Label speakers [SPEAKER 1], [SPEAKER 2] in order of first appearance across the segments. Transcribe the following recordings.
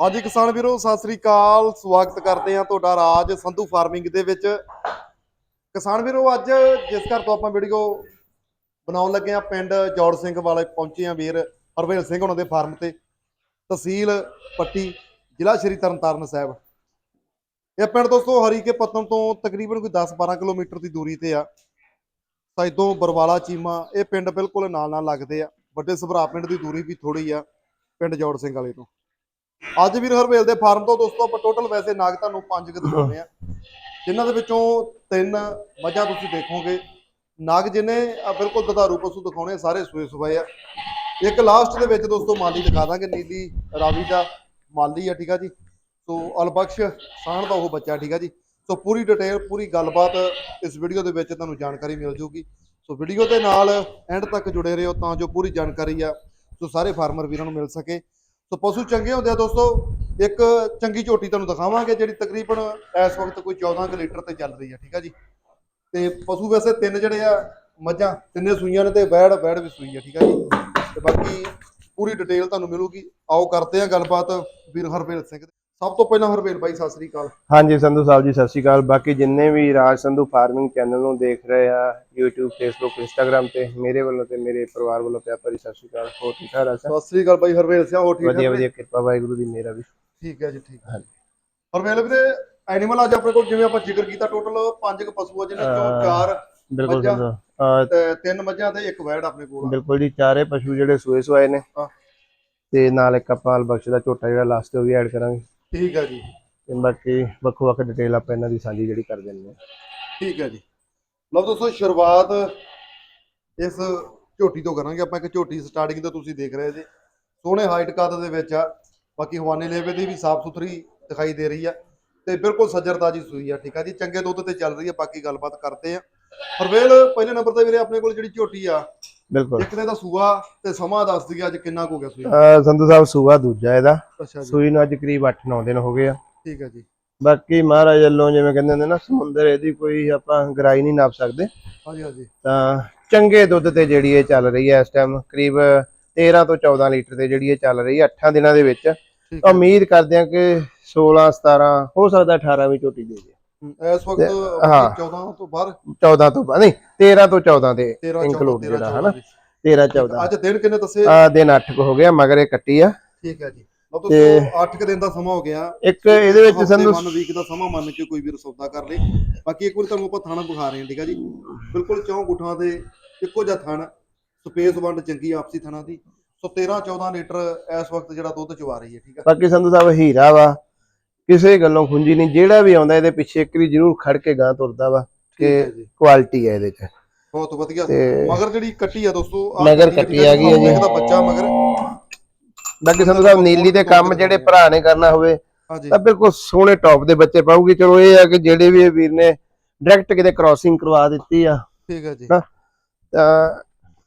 [SPEAKER 1] ਹਾਂਜੀ ਕਿਸਾਨ ਵੀਰੋ, ਸਤਿ ਸ੍ਰੀ ਅਕਾਲ। ਸਵਾਗਤ ਕਰਦੇ ਹਾਂ ਤੁਹਾਡਾ ਰਾਜ ਸੰਧੂ ਫਾਰਮਿੰਗ ਦੇ ਵਿੱਚ। ਕਿਸਾਨ ਵੀਰੋ, ਅੱਜ ਜਿਸ ਘਰ ਤੋਂ ਆਪਾਂ ਵੀਡੀਓ ਬਣਾਉਣ ਲੱਗੇ ਆ ਪਿੰਡ ਜੋੜ ਸਿੰਘ ਵਾਲੇ ਪਹੁੰਚੇ ਆ ਵੀਰ, ਹਰਵੇਲ ਸਿੰਘ ਉਹਨਾਂ ਦੇ ਫਾਰਮ ਤੇ। ਤਹਿਸੀਲ ਪੱਟੀ, ਜ਼ਿਲ੍ਹਾ ਸ਼੍ਰੀ ਤਰਨਤਾਰਨ ਸਾਹਿਬ। ਇਹ ਪਿੰਡ ਦੋਸਤੋ, ਹਰੀਕੇ ਪਤਨ ਤੋਂ ਤਕਰੀਬਨ ਕੋਈ 10-12 ਕਿਲੋਮੀਟਰ ਦੀ ਦੂਰੀ ਤੇ ਆ। ਸੈਦੋਂ ਬਰਵਾਲਾ, ਚੀਮਾ, ਇਹ ਪਿੰਡ ਬਿਲਕੁਲ ਨਾਲ ਨਾਲ ਲੱਗਦੇ ਆ। ਵੱਡੇ ਸਭਰਾ ਪਿੰਡ ਦੀ ਦੂਰੀ ਵੀ ਥੋੜੀ ਆ, ਪਿੰਡ ਜੋੜ ਸਿੰਘ ਵਾਲੇ ਤੋਂ। ਅੱਜ ਵੀਰ ਹਰਵੇਲ ਦੇ ਫਾਰਮ ਤੋਂ ਦੋਸਤੋ, ਆਪਾਂ ਟੋਟਲ ਵੈਸੇ ਨਾਗ ਤੁਹਾਨੂੰ ਪੰਜ ਕੁ ਦਿਖਾਉਣੇ ਆ ਜਿਨ੍ਹਾਂ ਦੇ ਵਿੱਚੋਂ ਤਿੰਨ ਮੱਝਾਂ ਤੁਸੀਂ ਦੇਖੋਗੇ। ਨਾਗ ਜਿਹਨੇ ਬਿਲਕੁਲ ਦੁਧਾਰੂ ਪਸ਼ੂ ਦਿਖਾਉਣੇ, ਸਾਰੇ ਸੂਏ ਸੁਬਾਏ ਆ। ਇੱਕ ਲਾਸਟ ਦੇ ਵਿੱਚ ਦੋਸਤੋ ਮਾਲੀ ਦਿਖਾ ਦਾਂਗੇ, ਨੀਲੀ ਰਾਵੀ ਦਾ ਮਾਲੀ ਆ, ਠੀਕ ਆ ਜੀ। ਸੋ ਅਲਬਖਸ਼ ਸਾਹਣ ਦਾ ਉਹ ਬੱਚਾ, ਠੀਕ ਆ ਜੀ। ਸੋ ਪੂਰੀ ਡਿਟੇਲ ਪੂਰੀ ਗੱਲਬਾਤ ਇਸ ਵੀਡੀਓ ਦੇ ਵਿੱਚ ਤੁਹਾਨੂੰ ਜਾਣਕਾਰੀ ਮਿਲ ਜੂਗੀ। ਸੋ ਵੀਡੀਓ ਦੇ ਨਾਲ ਐਂਡ ਤੱਕ ਜੁੜੇ ਰਹੋ ਤਾਂ ਜੋ ਪੂਰੀ ਜਾਣਕਾਰੀ ਆ, ਸੋ ਸਾਰੇ ਫਾਰਮਰ ਵੀਰਾਂ ਨੂੰ ਮਿਲ ਸਕੇ। ਸੋ ਪਸ਼ੂ ਚੰਗੇ ਹੁੰਦੇ ਆ ਦੋਸਤੋ, ਇੱਕ ਚੰਗੀ ਝੋਟੀ ਤੁਹਾਨੂੰ ਦਿਖਾਵਾਂਗੇ ਜਿਹੜੀ ਤਕਰੀਬਨ ਇਸ ਵਕਤ ਕੋਈ 14 ਕੁ ਲੀਟਰ ਤੇ ਚੱਲ ਰਹੀ ਆ, ਠੀਕ ਆ ਜੀ? ਤੇ ਪਸ਼ੂ ਵੈਸੇ ਤਿੰਨ ਜਿਹੜੇ ਆ, ਮੱਝਾਂ, ਤਿੰਨੇ ਸੂਈਆਂ ਨੇ ਤੇ ਵੈੜ ਵੈੜ ਵੀ ਸੂਈ ਆ, ਠੀਕ ਆ ਜੀ? ਤੇ ਬਾਕੀ ਪੂਰੀ ਡਿਟੇਲ ਤੁਹਾਨੂੰ ਮਿਲੂਗੀ। ਆਓ ਕਰਦੇ ਆ ਗੱਲਬਾਤ ਵੀਰ ਹਰਪ੍ਰੀਤ ਸਿੰਘ ਦੇ ਸਭ ਤੋਂ ਪਹਿਲਾਂ ਹਰਵੇਲ ਬਾਈ ਸਤਿ ਸ੍ਰੀ ਅਕਾਲ।
[SPEAKER 2] ਹਾਂਜੀ ਸੰਧੂ ਸਾਹਿਬ ਜੀ ਸਤਿ ਸ਼੍ਰੀ ਅਕਾਲ। ਬਾਕੀ ਜਿੰਨੇ ਵੀ ਰਾਜ ਸੰਧੂ ਫਾਰਮਿੰਗ ਚੈਨਲ ਨੂੰ ਦੇਖ ਰਹੇ ਆ YouTube Facebook Instagram ਤੇ ਮੇਰੇ ਵੱਲੋਂ ਤੇ ਮੇਰੇ ਪਰਿਵਾਰ ਵੱਲੋਂ ਪਿਆਰ ਭਰੀ ਸਤਿ ਸ਼੍ਰੀ ਅਕਾਲ। ਹੋਰ ਠੀਕ ਠਾਕ ਰਾਜ
[SPEAKER 1] ਸਤਿ ਸ੍ਰੀ ਅਕਾਲ ਬਾਈ ਹਰਵੇਲ ਸਿੰਘ ਹੋ ਠੀਕ
[SPEAKER 2] ਵਧੀਆ
[SPEAKER 1] ਠਾਕ
[SPEAKER 2] ਵਧੀਆ ਕਿਰਪਾ ਵਾਹਿਗੁਰੂ ਦੀ ਮੇਰਾ ਵੀ।
[SPEAKER 1] ਠੀਕ ਹੈ ਜੀ ਠੀਕ ਹੈ। ਹਰਵੇਲ ਵੀਰੇ ਐਨੀਮਲ ਅੱਜ ਆਪਣੇ ਕੋਲ ਜਿਵੇਂ ਆਪਾਂ ਜ਼ਿਕਰ ਕੀਤਾ ਟੋਟਲ ਪੰਜ ਕੁ ਪਸ਼ੂ ਆ ਜਿਹਨਾਂ ਚੋਂ ਚਾਰ
[SPEAKER 2] ਬਿਲਕੁਲ
[SPEAKER 1] ਤੇ ਤਿੰਨ ਮੱਝਾਂ ਤੇ ਇੱਕ ਵੈੜ ਆਪਣੇ ਕੋਲ।
[SPEAKER 2] ਬਿਲਕੁਲ ਜੀ ਚਾਰੇ ਪਸ਼ੂ ਜਿਹੜੇ ਸੂਏ ਸੁਆਏ ਨੇ। ਤੇ ਨਾਲ ਇੱਕ ਆਪਾਂ ਬਖਸ਼ ਦਾ ਝੋਟਾ ਜਿਹੜਾ ਲਾਸਟ ਤੇ ਉਹ ਵੀ ਐਡ ਕਰਾਂਗੇ।
[SPEAKER 1] ਠੀਕ ਹੈ ਜੀ।
[SPEAKER 2] ਤੇ ਬਾਕੀ ਵੱਖੋ ਵੱਖ ਡਿਟੇਲ ਆਪਾਂ ਇਹਨਾਂ ਦੀ ਸਾਂਝੀ ਜਿਹੜੀ ਕਰ ਦਿੰਦੇ ਹਾਂ।
[SPEAKER 1] ਠੀਕ ਹੈ ਜੀ। ਲਓ ਦੋਸਤੋ ਸ਼ੁਰੂਆਤ ਇਸ ਝੋਟੀ ਤੋਂ ਕਰਾਂਗੇ। ਆਪਾਂ ਇੱਕ ਝੋਟੀ ਸਟਾਰਟਿੰਗ ਤੋਂ ਤੁਸੀਂ ਦੇਖ ਰਹੇ ਜੀ। ਸੋਹਣੇ ਹਾਈਟ ਕੱਦ ਦੇ ਵਿੱਚ ਆ। ਬਾਕੀ ਹਵਾਨੇ ਲੇਵੇ ਦੀ ਵੀ ਸਾਫ਼ ਸੁਥਰੀ ਦਿਖਾਈ ਦੇ ਰਹੀ ਆ। ਤੇ ਬਿਲਕੁਲ ਸੱਜਰਤਾਜੀ ਸੂਈ ਆ ਠੀਕ ਆ ਜੀ। ਚੰਗੇ ਦੁੱਧ ਤੇ ਚੱਲ ਰਹੀ ਆ। ਬਾਕੀ ਗੱਲਬਾਤ ਕਰਦੇ ਆ। ਹਰਵੇਲ ਪਹਿਲੇ ਨੰਬਰ ਤੇ ਵੀਰੇ ਆਪਣੇ ਕੋਲ ਜਿਹੜੀ ਝੋਟੀ ਆ
[SPEAKER 2] ਬਿਲਕੁਲ।
[SPEAKER 1] ਇੱਕ ਤੇ ਦਾ ਸੂਆ ਤੇ ਸਮਾਂ ਦੱਸ ਦਈਏ ਅੱਜ ਕਿੰਨਾ ਕੁ ਹੋ ਗਿਆ ਸੂਈ
[SPEAKER 2] ਅਹ ਸੰਧੂ ਸਾਹਿਬ ਸੂਆ ਦੂਜਾ ਇਹਦਾ।
[SPEAKER 1] ਅੱਛਾ ਜੀ।
[SPEAKER 2] ਸੂਈ ਨੂੰ ਅੱਜ ਕਰੀਬ 8-9 ਦਿਨ ਹੋ ਗਏ ਆ।
[SPEAKER 1] ਠੀਕ ਹੈ ਜੀ।
[SPEAKER 2] ਬਾਕੀ ਮਹਾਰਾਜ ਵੱਲੋਂ ਜਿਵੇਂ ਕਹਿੰਦੇ ਹੁੰਦੇ ਨਾ ਸਮੁੰਦਰ ਇਹਦੀ ਕੋਈ ਆਪਾਂ ਗਰਾਈ ਨਹੀਂ ਨਾਪ ਸਕਦੇ।
[SPEAKER 1] ਹਾਂਜੀ ਹਾਂਜੀ।
[SPEAKER 2] ਤਾਂ ਚੰਗੇ ਦੁੱਧ ਤੇ ਜਿਹੜੀ ਇਹ ਚੱਲ ਰਹੀ ਹੈ ਇਸ ਟਾਈਮ ਕਰੀਬ 13 ਤੋਂ 14 ਲੀਟਰ ਤੇ ਜਿਹੜੀ ਇਹ ਚੱਲ ਰਹੀ ਹੈ 8 ਦਿਨਾਂ ਦੇ ਵਿੱਚ।
[SPEAKER 1] ਠੀਕ ਹੈ
[SPEAKER 2] ਉਮੀਦ ਕਰਦੇ ਹਾਂ ਕਿ 16 17 ਹੋ ਸਕਦਾ 18 ਵੀ ਝੋਟੀ ਦੇ
[SPEAKER 1] ਇਸ ਵਕਤ
[SPEAKER 2] ਹਾਂ।
[SPEAKER 1] 14 ਤੋਂ ਬਾਹਰ?
[SPEAKER 2] 14 ਤੋਂ ਬਾਅਦ ਨਹੀਂ 13 ਤੋਂ 14 ਦੇ
[SPEAKER 1] 13
[SPEAKER 2] ਇਨਕਲੂਡ
[SPEAKER 1] 14
[SPEAKER 2] ਜਿਹੜਾ ਹਨਾ? 13 14
[SPEAKER 1] ਅੱਜ ਦਿਨ ਕਿੰਨੇ ਦੱਸੇ?
[SPEAKER 2] ਆ ਦਿਨ 8 ਕੋ ਹੋ ਗਿਆ ਮਗਰ ਇਹ ਕੱਟੀ ਆ।
[SPEAKER 1] ਠੀਕ ਹੈ ਜੀ।
[SPEAKER 2] ਤੇ-
[SPEAKER 1] ਦੋਸਤੋ 8 ਦਿਨ ਦਾ ਸਮਾਂ ਹੋ ਗਿਆ।
[SPEAKER 2] ਇੱਕ ਇਹਦੇ ਵਿੱਚ ਸੰਧੂ
[SPEAKER 1] ਮੰਨ ਵੀਕ ਦਾ ਸਮਾਂ ਮੰਨ ਕੇ ਕੋਈ ਵੀਰ ਸੌਦਾ ਕਰ ਲੇ। ਬਾਕੀ ਇੱਕ ਵਾਰੀ ਤੁਹਾਨੂੰ ਆਪਾਂ ਥਾਣਾ ਬੁਖਾ ਰਹੇ ਹਾਂ ਠੀਕ ਹੈ ਜੀ? ਬਿਲਕੁਲ ਚੌਂ ਗੁੱਠਾਂ ਦੇ ਇੱਕੋ ਜਿਹਾ ਥਣ ਸਪੇਸ ਵੰਡ ਚੰਗੀ ਆਪਸੀ ਥਣਾ ਦੀ। ਸੋ 13 14 ਲੀਟਰ ਇਸ ਵਕਤ ਜਿਹੜਾ ਦੁੱਧ ਚਵਾ ਰਹੀ ਹੈ ਠੀਕ ਹੈ?
[SPEAKER 2] ਬਾਕੀ ਸੰਧੂ ਸਾਹਿਬ ਹੀਰਾ ਵਾ ਕਿਸੇ ਗੱਲੋਂ ਖੁੰਜੀ ਨਹੀਂ ਜਿਹੜਾ ਵੀ ਆਉਂਦਾ ਇਹਦੇ ਪਿੱਛੇ ਇੱਕ ਵਾਰੀ ਜ਼ਰੂਰ ਖੜ ਕੇ ਗਾਂ ਤੁਰਦਾ ਵਾ ਕਿ ਕੁਆਲਿਟੀ ਹੈ ਇਹਦੇ ਚ।
[SPEAKER 1] ਬਹੁਤ ਵਧੀਆ। ਮਗਰ ਜਿਹੜੀ ਕੱਟੀ ਆ ਦੋਸਤੋ
[SPEAKER 2] ਮਗਰ
[SPEAKER 1] ਕੱਟੀ
[SPEAKER 2] ਆ ਗਈ ਹੈ ਜੀ।
[SPEAKER 1] ਇਹਦਾ ਬੱਚਾ ਮਗਰ।
[SPEAKER 2] ਬਾਕੀ ਸੰਧੂ ਸਾਹਿਬ ਨੀਲੀ ਦੇ ਕੰਮ ਜਿਹੜੇ ਭਰਾ ਨੇ ਕਰਨਾ ਹੋਵੇ ਤਾਂ ਬਿਲਕੁਲ ਸੋਹਣੇ ਟੌਪ ਦੇ ਬੱਚੇ ਪਾਉਗੀ ਚਲੋ ਇਹ ਆ ਕਿ ਜਿਹੜੇ ਵੀ ਇਹ ਵੀਰ ਨੇ ਡਾਇਰੈਕਟ ਕਿਤੇ ਕ੍ਰਾਸਿੰਗ ਕਰਵਾ ਦਿੱਤੀ ਆ।
[SPEAKER 1] ਠੀਕ ਹੈ ਜੀ।
[SPEAKER 2] ਤਾਂ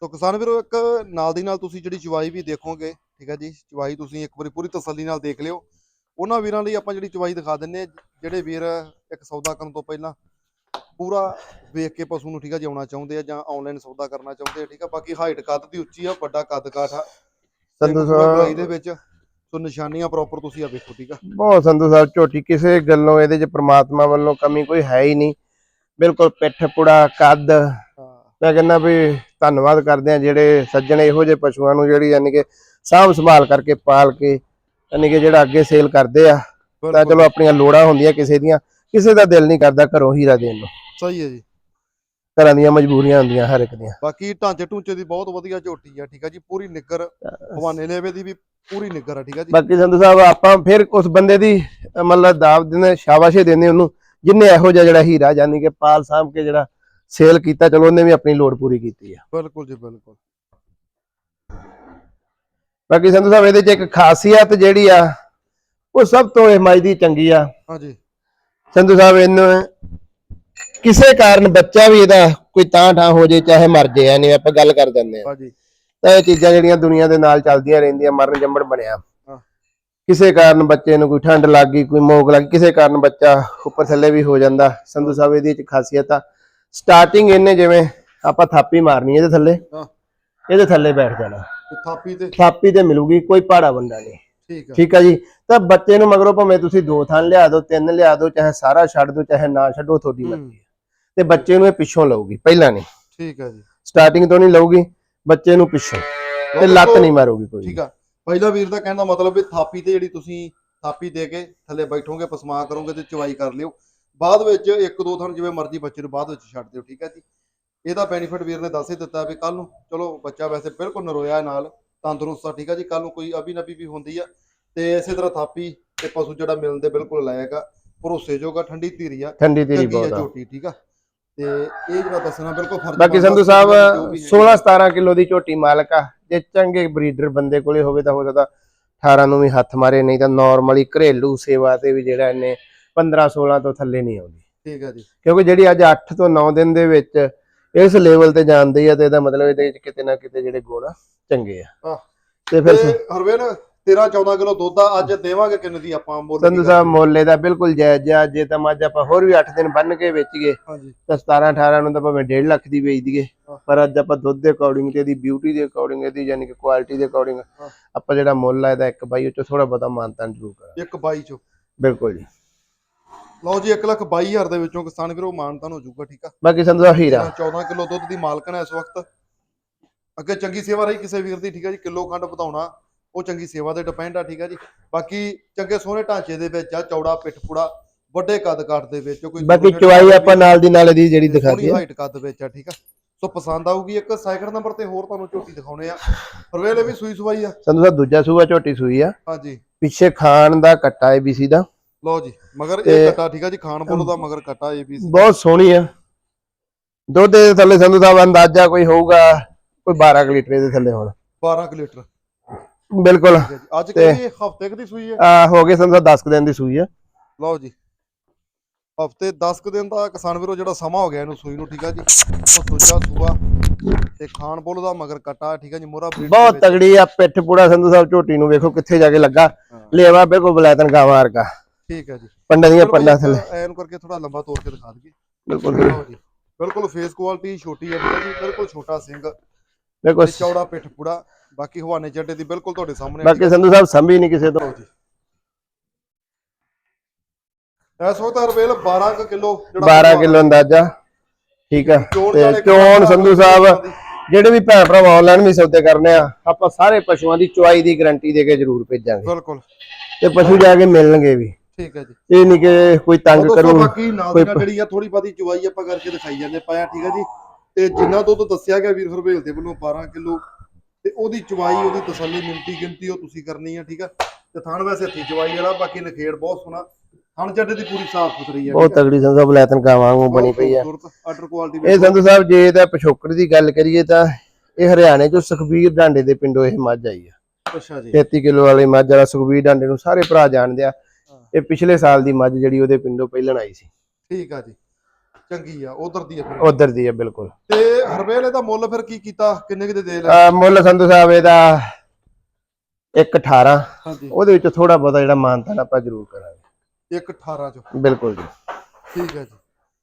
[SPEAKER 1] ਤੋ ਕਿਸਾਨ ਵੀਰੋ ਇੱਕ ਨਾਲ ਦੀ ਨਾਲ ਤੁਸੀਂ ਜਿਹੜੀ ਚਵਾਈ ਵੀ ਦੇਖੋਗੇ ਠੀਕ ਹੈ ਜੀ ਚਵਾਈ ਤੁਸੀਂ ਇੱਕ ਵਾਰੀ ਪੂਰੀ ਤਸੱਲੀ ਨਾਲ ਦੇਖ ਲਿਓ। ਉਹਨਾਂ ਵੀਰਾਂ ਲਈ ਆਪਾਂ ਜਿਹੜੀ ਚਵਾਈ ਦਿਖਾ ਦਿੰਨੇ ਆ ਜਿਹੜੇ ਵੀਰ ਇੱਕ ਸੌਦਾ ਕਰਨ ਤੋਂ ਪਹਿਲਾਂ ਪੂਰਾ ਵੇਖ ਕੇ ਪਸ਼ੂ ਨੂੰ ਠੀਕ ਆ ਜੀ ਆਉਣਾ ਚਾਹੁੰਦੇ ਆ ਜਾਂ ਆਨਲਾਈਨ ਸੌਦਾ ਕਰਨਾ ਚਾਹੁੰਦੇ ਆ ਠੀਕ ਆ? ਬਾਕੀ ਹਾਈਟ ਕੱਦ ਦੀ ਉੱਚੀ ਆ ਵੱਡਾ ਕੱਦ ਕਾਠ ਆ।
[SPEAKER 2] ਸੰਧੂ ਸਾਹਿਬ
[SPEAKER 1] ਦੇ ਵਿੱਚ ਸੋ ਨਿਸ਼ਾਨੀਆਂ ਪ੍ਰੋਪਰ ਤੁਸੀਂ ਆ ਵੇਖੋ ਠੀਕ ਆ?
[SPEAKER 2] ਬਹੁਤ ਸੰਧੂ ਸਾਹਿਬ ਝੋਟੀ ਕਿਸੇ ਗੱਲੋਂ ਇਹਦੇ ਚ ਪ੍ਰਮਾਤਮਾ ਵੱਲੋਂ ਕਮੀ ਕੋਈ ਹੈ ਹੀ ਨਹੀਂ। ਬਿਲਕੁਲ ਪਿੱਠ ਪੁੜਾ ਕੱਦ। ਮੈਂ ਕਹਿੰਦਾ ਵੀ ਧੰਨਵਾਦ ਕਰਦੇ ਆ ਜਿਹੜੇ ਸੱਜਣ ਇਹੋ ਜਿਹੇ ਪਸ਼ੂਆਂ ਨੂੰ ਜਿਹੜੀ ਯਾਨੀ ਕਿ ਸਾਂਭ ਸੰਭਾਲ ਕਰਕੇ ਪਾਲ ਕੇ ਯਾਨੀ ਕਿ ਜਿਹੜਾ ਅੱਗੇ ਸੇਲ ਕਰਦੇ ਆ ਤਾਂ ਚਲੋ ਆਪਣੀਆਂ ਲੋੜਾਂ ਹੁੰਦੀਆਂ ਕਿਸੇ ਦੀਆਂ ਕਿਸੇ ਦਾ ਦਿਲ ਨਹੀਂ ਕਰਦਾ ਘਰੋਂ ਹੀਰਾ ਦੇਣ ਨੂੰ।
[SPEAKER 1] ਸਹੀ ਹੈ ਜੀ।
[SPEAKER 2] ਘਰਾਂ ਦੀਆਂ ਮਜਬੂਰੀਆਂ ਹੁੰਦੀਆਂ ਹਰ ਇੱਕ ਦੀਆਂ।
[SPEAKER 1] ਬਾਕੀ ਢਾਂਚੇ ਢੂੰਚੇ ਦੀ ਬਹੁਤ ਵਧੀਆ ਝੋਟੀ ਆ ਠੀਕ ਆ ਜੀ ਪੂਰੀ ਨਿੱਗਰ ਹਵਾਨੇ ਲੇਵੇ ਦੀ ਵੀ ਪੂਰੀ ਨਿੱਗਰ ਆ ਠੀਕ ਆ ਜੀ।
[SPEAKER 2] ਬਾਕੀ ਸੰਧੂ ਸਾਹਿਬ ਆਪਾਂ ਫਿਰ ਉਸ ਬੰਦੇ ਦੀ ਮਤਲਬ ਦਾਵ ਦਿੰਦੇ ਸ਼ਾਬਾਸ਼ੇ ਦਿੰਦੇ ਉਹਨੂੰ ਜਿੰਨੇ ਇਹੋ ਜਿਹਾ ਜਿਹੜਾ ਹੀਰਾ ਯਾਨੀ ਕਿ ਪਾਲ ਸਾਂਭ ਕੇ ਜਿਹੜਾ ਸੇਲ ਕੀਤਾ ਚਲੋ ਉਹਨੇ ਵੀ ਆਪਣੀ ਲੋੜ ਪੂਰੀ ਕੀਤੀ ਆ।
[SPEAKER 1] ਬਿਲਕੁਲ ਜੀ ਬਿਲਕੁਲ।
[SPEAKER 2] ਬਾਕੀ ਸੰਧੂ ਸਾਹਿਬ ਇਹਦੇ 'ਚ ਇੱਕ ਖਾਸੀਅਤ ਜਿਹੜੀ ਆ ਉਹ ਸਭ ਤੋਂ ਹਮਾਇਤ ਦੀ ਚੰਗੀ ਆ।
[SPEAKER 1] ਹਾਂਜੀ।
[SPEAKER 2] ਸੰਧੂ ਸਾਹਿਬ ਇਹਨੂੰ ਕਿਸੇ ਕਾਰਨ ਬੱਚਾ ਵੀ ਇਹਦਾ ਕੋਈ ਤਾਂ ਠਾਂ ਹੋ ਜੇ ਚਾਹੇ ਮਰ ਜੇ ਐ ਨਹੀਂ ਆਪਾਂ ਗੱਲ ਕਰ ਦਿੰਦੇ ਆ।
[SPEAKER 1] ਹਾਂਜੀ।
[SPEAKER 2] ਤਾਂ ਇਹ ਚੀਜ਼ਾਂ ਜਿਹੜੀਆਂ ਦੁਨੀਆ ਦੇ ਨਾਲ ਚੱਲਦੀਆਂ ਰਹਿੰਦੀਆਂ ਮਰਨ ਜੰਮਣ ਬਣਿਆ। ਕਿਸੇ ਕਾਰਨ ਬੱਚੇ ਨੂੰ ਕੋਈ ਠੰਡ ਲੱਗ ਗਈ ਕੋਈ ਮੋਕ ਲੱਗ ਗਈ ਕਿਸੇ ਕਾਰਨ ਬੱਚਾ ਉੱਪਰ ਥੱਲੇ ਵੀ ਹੋ ਜਾਂਦਾ। ਸੰਧੂ ਸਾਹਿਬ ਇਹਦੀ ਇੱਕ ਖਾਸੀਅਤ ਆ। ਸਟਾਰਟਿੰਗ ਇਹਨੇ ਜਿਵੇਂ ਆਪਾਂ ਥਾਪੀ ਮਾਰਨੀ ਇਹਦੇ ਥੱਲੇ। ਇਹਦੇ ਥੱਲੇ ਬੈਠ ਜਾਣਾ।
[SPEAKER 1] ਥਾਪੀ ਤੇ?
[SPEAKER 2] ਥਾਪੀ ਤੇ ਮਿਲੂਗੀ ਕੋਈ ਪਹਾੜਾ ਬੰਦਾ ਨਹੀਂ।
[SPEAKER 1] ਠੀਕ ਆ।
[SPEAKER 2] ਠੀਕ ਆ ਜੀ? ਤਾਂ ਬੱਚੇ ਨੂੰ ਮਗਰੋਂ ਭਾਵੇਂ ਤੁਸੀਂ ਦੋ ਥਾਂ ਲਿਆ ਦਿਓ ਤਿੰਨ ਲਿਆ ਦਿਓ ਚਾਹੇ ਸਾਰਾ ਛੱਡ ਦਿਓ ਚਾਹੇ ਨਾ ਛੱਡੋ ਤੁਹਾਡੀ ਮਰਜ਼ੀ ਹੈ ਤੇ ਬੱਚੇ ਨੂੰ ਇਹ ਪਿੱਛੋਂ ਲਊਗੀ ਪਹਿਲਾਂ ਨਹੀਂ।
[SPEAKER 1] ਠੀਕ ਹੈ ਜੀ।
[SPEAKER 2] ਸਟਾਰਟਿੰਗ ਤੋਂ ਨਹੀਂ ਲਊਗੀ ਬੱਚੇ ਨੂੰ ਪਿੱਛੋਂ। ਤੇ ਲੱਤ ਨਹੀਂ ਮਾਰੂਗੀ ਕੋਈ
[SPEAKER 1] ਠੀਕ ਆ। ਪਹਿਲਾ ਵੀਰ ਦਾ ਕਹਿਣ ਦਾ ਮਤਲਬ ਵੀ ਥਾਪੀ ਤੇ ਜਿਹੜੀ ਤੁਸੀਂ ਥਾਪੀ ਦੇ ਕੇ ਥੱਲੇ ਬੈਠੋਗੇ ਪਸਮਾ ਕਰੋਗੇ ਤੇ ਚਵਾਈ ਕਰ ਲਿਓ। ਬਾਅਦ ਵਿੱਚ ਇੱਕ ਦੋ ਥਣ ਜਿਵੇਂ ਮਰਜ਼ੀ ਬੱਚੇ ਨੂੰ ਬਾਅਦ ਵਿੱਚ ਛੱਡ ਦਿਓ ਠੀਕ ਹੈ ਜੀ? ਇਹਦਾ ਬੈਨੀਫਿਟ ਵੀਰ ਨੇ ਦੱਸ ਹੀ ਦਿੱਤਾ ਵੀ ਕੱਲ ਨੂੰ ਚਲੋ ਬੱਚਾ ਵੈਸੇ ਬਿਲਕੁਲ ਨਰੋਇਆ ਨਾਲ ਤੰਦਰੁਸਤ ਆ ਠੀਕ ਹੈ ਜੀ ਕੱਲ ਨੂੰ ਕੋਈ ਅਬੀ ਨਬੀ ਵੀ ਹੁੰਦੀ ਆ ਤੇ ਇਸੇ ਤਰ੍ਹਾਂ ਥਾਪੀ ਤੇ ਪਸ਼ੂ ਜਿਹੜਾ ਮਿਲਣ ਦੇ ਬਿਲਕੁਲ ਲਾਇਕ ਆ ਭਰੋਸੇਯੋਗ ਆ ਠੰਡੀ ਧੀਰੀ ਆ
[SPEAKER 2] ਠੰਡੀ
[SPEAKER 1] ਆ
[SPEAKER 2] ਬਹੁਤ ਆ।
[SPEAKER 1] ਝੋਟੀ ਠੀਕ ਆ? ਤੇ ਇਹ ਜਿਹੜਾ ਦੱਸਣਾ ਬਿਲਕੁਲ ਫਰਜ਼
[SPEAKER 2] ਬਾਕੀ ਸੰਧੂ ਸਾਹਿਬ
[SPEAKER 1] ਜੋ ਵੀ ਹੈ।
[SPEAKER 2] 16 17 ਕਿਲੋ ਦੀ ਝੋਟੀ ਮਾਲਕ ਆ ਜੇ ਚੰਗੇ ਬਰੀਡਰ ਬੰਦੇ ਕੋਲੇ ਹੋਵੇ ਤਾਂ ਹੋ ਸਕਦਾ 18 ਨੂੰ ਵੀ ਹੱਥ ਮਾਰੇ ਨਹੀਂ ਤਾਂ ਨਾਰਮਲੀ ਘਰੇਲੂ ਸੇਵਾ ਤੇ ਵੀ ਜਿਹੜਾ ਇਹਨੇ 15 16 ਤੋਂ ਥੱਲੇ ਨਹੀਂ ਆਉਂਦੀ।
[SPEAKER 1] ਠੀਕ ਹੈ ਜੀ।
[SPEAKER 2] ਕਿਉਂਕਿ ਜਿਹੜੀ ਅੱਜ 8 ਤੋਂ 9 ਦਿਨ ਦੇ ਵਿੱਚ ਇਸ ਲੈਵਲ ਤੇ ਜਾਂਦੀ ਆ ਤੇ ਇਹਦਾ ਮਤਲਬ ਇਹਦੇ ਵਿੱਚ ਕਿਤੇ ਨਾ ਕਿਤੇ ਜਿਹੜੇ ਗੁਣ ਆ, ਚੰਗੇ ਆ। ਤੇ ਫਿਰ
[SPEAKER 1] ਤੇ ਹਰਵੇਲ 13 14 ਕਿਲੋ ਦੁੱਧ ਆ ਅੱਜ ਦੇਵਾਂਗੇ ਕਿੰਨੇ ਦੀ ਆਪਾਂ ਮੁੱਲ ਦੀ
[SPEAKER 2] ਸੰਧੂ
[SPEAKER 1] ਗੱਲ?
[SPEAKER 2] ਸਾਹਿਬ ਮੋਲੇ ਦਾ ਬਿਲਕੁਲ ਜਾਇਜ਼ ਆ ਜੇ ਤਾਂ ਮੱਝ ਆਪਾਂ ਹੋਰ ਵੀ 8 ਦਿਨ ਬੰਨ ਕੇ ਵੇਚੀਏ
[SPEAKER 1] ਹਾਂਜੀ
[SPEAKER 2] ਤਾਂ 17 18 ਨੂੰ ਤਾਂ ਭਾਵੇਂ 1.5 ਲੱਖ ਦੀ ਵੇਚ ਦਈਏ
[SPEAKER 1] ਹਾਂ।
[SPEAKER 2] ਪਰ ਅੱਜ ਆਪਾਂ ਦੁੱਧ ਦੇ ਅਕੋਰਡਿੰਗ ਤੇ ਇਹਦੀ ਬਿਊਟੀ ਦੇ ਅਕੋਰਡਿੰਗ ਇਹਦੀ ਯਾਨੀ ਕਿ ਕੁਆਲਿਟੀ ਦੇ ਅਕੋਰਡਿੰਗ
[SPEAKER 1] ਹਾਂ।
[SPEAKER 2] ਆਪਾਂ ਜਿਹੜਾ ਮੁੱਲ ਆ ਇਹਦਾ ਇੱਕ ਬਾਈ ਉਹ ਚ ਥੋੜਾ ਬਹੁਤਾ ਮਾਨਤਾਨ ਜ਼ਰੂਰ ਕਰਾਂਗੇ
[SPEAKER 1] ਇੱਕ 22 ਚੋਂ
[SPEAKER 2] ਬਿਲਕੁਲ ਜੀ
[SPEAKER 1] ਲਓ ਜੀ 1 ਲੱਖ 22 ਹਜ਼ਾਰ ਦੇ ਵਿੱਚੋਂ ਕਿਸਾਨ ਵੀਰੋ ਮਾਨਤਾਨ ਹੋ ਜਾਊਗਾ ਠੀਕ ਆ?
[SPEAKER 2] ਬਾਕੀ ਸੰਧੂ ਸਾਹਿਬ ਹੀਰਾ।
[SPEAKER 1] 14 ਕਿਲੋ ਦੁੱਧ ਦੀ ਮਾਲਕਣ ਹੈ ਇਸ ਵਕਤ। ਅੱਗੇ ਚੰਗੀ ਸੇਵਾ ਰਹੀ ਕਿਸੇ ਵੀਰ ਦੀ ਠੀਕ ਆ ਜੀ? ਕਿਲੋ ਖੰਡ ਵਧਾਉਣਾ ਉਹ ਚੰਗੀ ਸੇਵਾ ਤੇ ਡਿਪੈਂਡ ਆ ਠੀਕ ਆ ਜੀ? ਬਾਕੀ ਚੰਗੇ ਸੋਹਣੇ ਢਾਂਚੇ ਦੇ ਵਿੱਚ ਆ ਚੌੜਾ ਪਿੱਠ ਪੂੜਾ ਵੱਡੇ ਕੱਦ ਕਾਠ ਦੇ ਵਿੱਚ ਕੋਈ
[SPEAKER 2] ਬਾਕੀ ਚੁਆਈ ਆਪਾਂ ਨਾਲ ਦੀ ਨਾਲ ਇਹਦੀ ਜਿਹੜੀ ਦਿਖਾਤੀ ਹੈ
[SPEAKER 1] ਹਾਈਟ ਕੱਦ ਵਿੱਚ ਆ ਠੀਕ ਆ? ਸੋ ਪਸੰਦ ਆਊਗੀ ਇੱਕ ਸੈਕਿੰਡ ਨੰਬਰ ਤੇ ਹੋਰ ਤੁਹਾਨੂੰ ਝੋਟੀ ਦਿਖਾਉਣੇ ਆ। ਪਰਵੇਲੇ ਵੀ ਸੂਈ ਸਵਾਈ ਆ।
[SPEAKER 2] ਸੰਧੂ ਸਾਹਿਬ ਦੂਜਾ ਸੂਆ ਝੋਟੀ ਸੂਈ ਆ।
[SPEAKER 1] ਹਾਂਜੀ।
[SPEAKER 2] ਪਿੱਛੇ ਖਾਨ ਦਾ ਕੱਟਾ ਏਬੀਸੀ ਦਾ।
[SPEAKER 1] ਲਓ ਜੀ ਮਗਰ ਇਹ ਕੱਟਾ ਠੀਕ ਆ ਜੀ ਖਾਨ ਬੋਲੋ ਦਾ ਮਗਰ ਕੱਟਾ ਏਬੀਸੀ
[SPEAKER 2] ਬਹੁਤ ਸੋਹਣੀ ਆ। ਦੁੱਧ ਦੇ ਥੱਲੇ ਸੰਧੂ ਸਾਹਿਬ ਅੰਦਾਜ਼ਾ ਕੋਈ ਹੋਊਗਾ ਕੋਈ 12 ਕੁ ਲੀਟਰ ਦੇ ਥੱਲੇ ਹੁਣ।
[SPEAKER 1] 12 ਕਿ ਲੀਟਰ।
[SPEAKER 2] ਬਿਲਕੁਲ।
[SPEAKER 1] ਅੱਜ ਕਿਹੜੀ ਹਫ਼ਤੇ ਕੁ ਦੀ ਸੂਈ ਹੈ
[SPEAKER 2] ਆ ਹੋ ਗਏ ਸੰਧੂ ਸਾਹਿਬ 10 ਕੁ ਦਿਨ ਦੀ ਸੂਈ ਆ।
[SPEAKER 1] ਲਓ ਜੀ। ਹਫ਼ਤੇ 10 ਕੁ ਦਿਨ ਦਾ ਕਿਸਾਨ ਵੀਰੋ ਜਿਹੜਾ ਸਮਾਂ ਹੋ ਗਿਆ ਇਹਨੂੰ ਸੂਈ ਨੂੰ ਠੀਕ ਆ ਜੀ। ਉਹ ਦੂਜਾ ਸੂਆ ਤੇ ਖਾਨ ਬੋਲ ਦਾ ਮਗਰ ਕਟਾ ਠੀਕ ਆ ਜੀ ਮੋਰਾ
[SPEAKER 2] ਬਹੁਤ ਤਗੜੀ ਆ ਪਿੱਠ ਪੂੜਾ ਸੰਧੂ ਸਾਹਿਬ ਝੋਟੀ ਨੂੰ ਵੇਖੋ ਕਿੱਥੇ ਜਾ ਕੇ ਲੱਗਾ। ਲੇਵਾ ਬਿਲਕੁਲ ਬਲੈਤਨ ਗਾਵਾਂ ਵਰਗਾ।
[SPEAKER 1] ਠੀਕ ਹੈ ਜੀ।
[SPEAKER 2] ਪੰਡਾਂ ਦੀਆਂ ਪੰਡਾਂ ਥੱਲੇ।
[SPEAKER 1] ਐਨ ਕਰਕੇ ਥੋੜਾ ਲੰਬਾ ਤੋੜ ਕੇ ਦਿਖਾ ਦਈਏ।
[SPEAKER 2] ਬਿਲਕੁਲ
[SPEAKER 1] ਬਿਲਕੁਲ ਫੇਸ ਕੁਆਲਿਟੀ ਛੋਟੀ ਹੈ ਜੀ ਬਿਲਕੁਲ ਛੋਟਾ ਸਿੰਘ।
[SPEAKER 2] ਬਿਲਕੁਲ
[SPEAKER 1] ਚੌੜਾ ਪਿੱਠ ਪੂੜਾ ਬਾਕੀ ਹਵਾਨੇ ਚੱਡੇ ਦੀ ਬਿਲਕੁਲ ਤੁਹਾਡੇ ਸਾਹਮਣੇ
[SPEAKER 2] ਬਾਕੀ ਸੰਧੂ ਸਾਹਿਬ ਸੰਭੀ ਨਹੀਂ ਕਿਸੇ ਤੋਂ।
[SPEAKER 1] ਜੀ। ਇਸ ਵਕਤ ਰਵੇਲ 12 ਕੁ ਕਿਲੋ
[SPEAKER 2] 12 ਕਿਲੋ ਅੰਦਾਜ਼ਾ। ਠੀਕ ਆ। ਤੇ ਚੋਣ ਸੰਧੂ ਸਾਹਿਬ ਜਿਹੜੇ ਵੀ ਭੈਣ ਭਰਾ ਆਨਲਾਈਨ ਵੀ ਸੌਦੇ ਕਰਨੇ ਆ ਆਪਾਂ ਸਾਰੇ ਪਸ਼ੂਆਂ ਦੀ ਚੁਆਈ ਦੀ ਗਾਰੰਟੀ ਦੇ ਕੇ ਜ਼ਰੂਰ ਭੇਜਾਂਗੇ।
[SPEAKER 1] ਬਿਲਕੁਲ।
[SPEAKER 2] ਤੇ ਪਸ਼ੂ ਜਾ ਕੇ ਮਿਲਣਗੇ ਵੀ।
[SPEAKER 1] ਠੀਕ ਹੈ ਜੀ।
[SPEAKER 2] ਇਹ ਨਹੀਂ ਕਿ ਕੋਈ ਤੰਗ ਕਰੂ।
[SPEAKER 1] ਬਾਕੀ ਨਾਲ ਜਿਹੜੀ ਆ ਥੋੜੀ ਬਾਦੀ ਚੁਵਾਈ ਆਪਾਂ ਕਰਕੇ ਦਿਖਾਈ ਜਾਂਦੇ ਪਾਇਆ ਠੀਕ ਹੈ ਜੀ। ਤੇ ਜਿੰਨਾ ਦੁੱਧ ਦੱਸਿਆ ਗਿਆ ਵੀਰ ਹਰਵੇਲ ਦੇ ਵੱਲੋਂ 12 ਕਿਲੋ ਤੇ ਉਹਦੀ ਚੁਵਾਈ ਉਹਦੀ ਤਸੱਲੀ ਮਿੰਟੀ ਗਿਣਤੀ ਉਹ ਤੁਸੀਂ ਕਰਨੀ ਆ ਠੀਕ ਆ। ਤੇ ਥਣ ਵੈਸੇ ਹੱਥੀ ਚੁਵਾਈ ਵਾਲਾ ਬਾਕੀ ਨਖੇੜ ਬਹੁਤ ਸੋਹਣਾ। ਥਣ ਚੱਡੇ ਦੀ ਪੂਰੀ ਸਾਫ਼ ਸੁਥਰੀ ਆ
[SPEAKER 2] ਬਹੁਤ ਤਗੜੀ ਸੰਧੂ ਬਲੈਤਨ ਗਾਵਾਂ ਵਾਂਗੂ ਬਣੀ ਪਈ ਆ।
[SPEAKER 1] ਆਰਡਰ ਕੁਆਲਿਟੀ
[SPEAKER 2] ਇਹ ਸੰਧੂ ਸਾਹਿਬ ਜੇ ਇਹਦਾ ਪਿਛੋਕੜ ਦੀ ਗੱਲ ਕਰੀਏ ਤਾਂ ਇਹ ਹਰਿਆਣੇ ਚੋਂ ਸੁਖਬੀਰ ਡਾਂਡੇ ਦੇ ਪਿੰਡੋਂ ਇਹ ਮੱਝ ਆਈ ਆ।
[SPEAKER 1] ਅੱਛਾ ਜੀ।
[SPEAKER 2] 33 ਕਿਲੋ ਵਾਲੀ ਮੱਝ ਵਾਲਾ ਸੁਖਬੀਰ ਡਾਂਡੇ ਨੂੰ ਸਾਰੇ ਭਰਾ ਜਾਣਦੇ ਆ। ਇਹ ਪਿਛਲੇ ਸਾਲ ਦੀ ਮੱਝ ਜਿਹੜੀ ਉਹਦੇ ਪਿੰਡੋਂ ਪਹਿਲਣ ਆਈ ਸੀ।
[SPEAKER 1] ਠੀਕ ਆ ਜੀ। ਚੰਗੀ ਆ ਉਧਰ ਦੀ ਆ ਫਿਰ।
[SPEAKER 2] ਉਧਰ ਦੀ ਆ ਬਿਲਕੁਲ।
[SPEAKER 1] ਤੇ ਹਰਵੇਲ ਇਹਦਾ ਮੁੱਲ ਫਿਰ ਕੀ ਕੀਤਾ? ਕਿੰਨੇ ਕਿਤੇ ਦੇ ਲੈ
[SPEAKER 2] ਅਹ ਮੁੱਲ ਸੰਧੂ ਸਾਹਿਬ ਇਹਦਾ 118
[SPEAKER 1] ਹਾਂਜੀ।
[SPEAKER 2] ਉਹਦੇ ਵਿੱਚ ਥੋੜਾ ਬਹੁਤਾ ਜਿਹੜਾ ਮਾਨਤਾਨ ਆਪਾਂ ਜ਼ਰੂਰ ਕਰਾਂਗੇ।
[SPEAKER 1] 1 18 ਚ।
[SPEAKER 2] ਬਿਲਕੁਲ ਜੀ।
[SPEAKER 1] ਠੀਕ ਹੈ ਜੀ।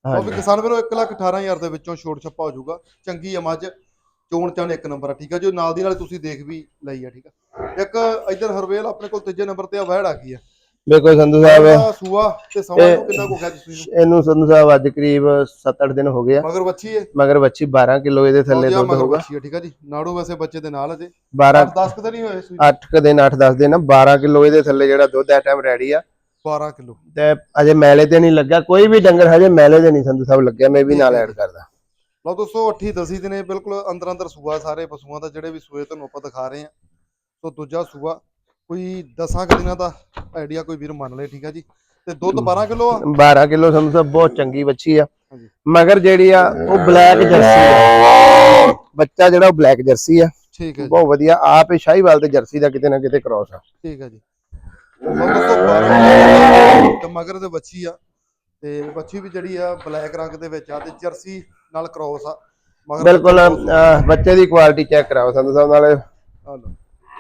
[SPEAKER 1] ਉਹ
[SPEAKER 2] ਹਾਂਜੀ
[SPEAKER 1] ਵੀ ਕਿਸਾਨ ਵੀਰੋ 1 ਲੱਖ 18 ਹਜ਼ਾਰ ਦੇ ਵਿੱਚੋਂ ਛੋਟ ਛੱਪਾ ਹੋ ਜਾਊਗਾ। ਚੰਗੀ ਆ ਮੱਝ। ਚੋਣ ਚਾਣ ਇੱਕ ਨੰਬਰ ਆ ਠੀਕ ਆ ਜੋ। ਨਾਲ ਦੀ ਨਾਲ ਤੁਸੀਂ ਦੇਖ ਵੀ ਲਈ ਆ ਠੀਕ ਆ। ਇੱਕ ਇੱਧਰ ਹਰਵੇਲ ਆਪਣੇ ਕੋਲ ਤੀਜੇ ਨੰਬਰ ਤੇ ਆ ਵਹਿੜ ਆ ਗਈ ਆ।
[SPEAKER 2] ਬਿਲਕੁਲ ਸੰਧੂ ਸਾਹਿਬ
[SPEAKER 1] ਸੂਆ ਤੇ ਸਮਾਂ ਨੂੰ ਕਿੰਨਾ ਕੋ ਗਿਆ ਤੁਸੀਂ ਨੂੰ?
[SPEAKER 2] ਇਹਨੂੰ ਸੰਧੂ ਸਾਹਿਬ ਅੱਜ ਕਰੀਬ 7-8 ਦਿਨ ਹੋ ਗਏ ਆ।
[SPEAKER 1] ਮਗਰ ਬੱਚੀ ਹੈ?
[SPEAKER 2] ਮਗਰ ਬੱਚੀ 12 ਕਿਲੋ ਇਹਦੇ ਥੱਲੇ ਦੁੱਧ
[SPEAKER 1] ਮਗਰ
[SPEAKER 2] ਹੋਊਗਾ।
[SPEAKER 1] ਬੱਚੀ ਹੈ ਠੀਕ ਆ ਜੀ। ਨਾੜੂ ਵੈਸੇ ਬੱਚੇ ਦੇ ਨਾਲ ਅਜੇ
[SPEAKER 2] 12
[SPEAKER 1] 10 ਕਦੇ ਨਹੀਂ ਹੋਏ ਸੂਈ
[SPEAKER 2] 8 ਕ ਦਿਨ 8-10 ਦਿਨ 12 ਕਿਲੋ ਇਹਦੇ ਥੱਲੇ ਜਿਹੜਾ ਦੁੱਧ ਐ ਟਾਈਮ ਰੈਡੀ ਆ।
[SPEAKER 1] 12 ਕਿਲੋ।
[SPEAKER 2] ਤੇ ਅਜੇ ਮੈਲੇ ਤੇ ਨਹੀਂ ਲੱਗਾ ਕੋਈ ਵੀ ਡੰਗਰ ਹਜੇ ਮੈਲੇ ਤੇ ਨਹੀਂ ਸੰਧੂ ਸਾਹਿਬ ਲੱਗਿਆ ਮੈਂ ਵੀ ਨਾਲ ਐਡ ਕਰਦਾ।
[SPEAKER 1] ਲਓ ਦੋਸਤੋ 8 ਦਸੀ ਦਿਨੇ ਬਿਲਕੁਲ ਅੰਦਰ ਅੰਦਰ ਸੂਆ ਸਾਰੇ ਪਸ਼ੂਆਂ ਦਾ ਜਿਹੜੇ ਵੀ ਸੂਏ ਤੁਹਾਨੂੰ ਆਪਾਂ ਦਿਖਾ ਰਹੇ ਆ ਸੋ ਦੂਜਾ ਸੂਆ ਕੋਈ 10 ਕੁ ਦਿਨਾਂ ਦਾ ਆਈਡੀਆ ਕੋਈ ਵੀਰ ਮੰਨ ਲੇ ਠੀਕ ਆ ਜੀ? ਤੇ ਦੁੱਧ 12 ਕਿਲੋ ਆ?
[SPEAKER 2] 12 ਕਿਲੋ ਸਾਹਿਬ ਬਹੁਤ ਚੰਗੀ ਬੱਚੀ ਆ। ਮਗਰ ਜਿਹੜੀ ਆ ਉਹ ਬਲੈਕ ਜਰਸੀ ਆ। ਬੱਚਾ ਜਿਹੜਾ ਉਹ ਬਲੈਕ ਜਰਸੀ ਆ।
[SPEAKER 1] ਠੀਕ ਹੈ
[SPEAKER 2] ਬਹੁਤ ਵਧੀਆ ਆਪ ਇਹ ਸ਼ਾਹੀਵਾਲ ਤੇ ਜਰਸੀ ਦਾ ਕਿਤੇ ਨਾ ਕਿਤੇ ਕ੍ਰਾਸ ਆ।
[SPEAKER 1] ਠੀਕ ਹੈ ਜੀ। ਲਓ ਦੋਸਤੋ 12 ਤੇ ਮਗਰ ਦੇ ਬੱਚੀ ਆ। ਤੇ ਬੱਚੀ ਵੀ ਜਿਹੜੀ ਆ ਬਲੈਕ ਰੰਗ ਦੇ ਵਿੱਚ ਆ ਤੇ ਜਰਸੀ ਨਾਲ ਕ੍ਰੋਸ ਆ।
[SPEAKER 2] ਬਿਲਕੁਲ ਬੱਚੇ ਦੀ ਕੁਆਲਿਟੀ ਚੈੱਕ ਕਰਾਓ ਸੰਧੂ ਸਾਹਿਬ ਨਾਲੇ
[SPEAKER 1] ਲਓ,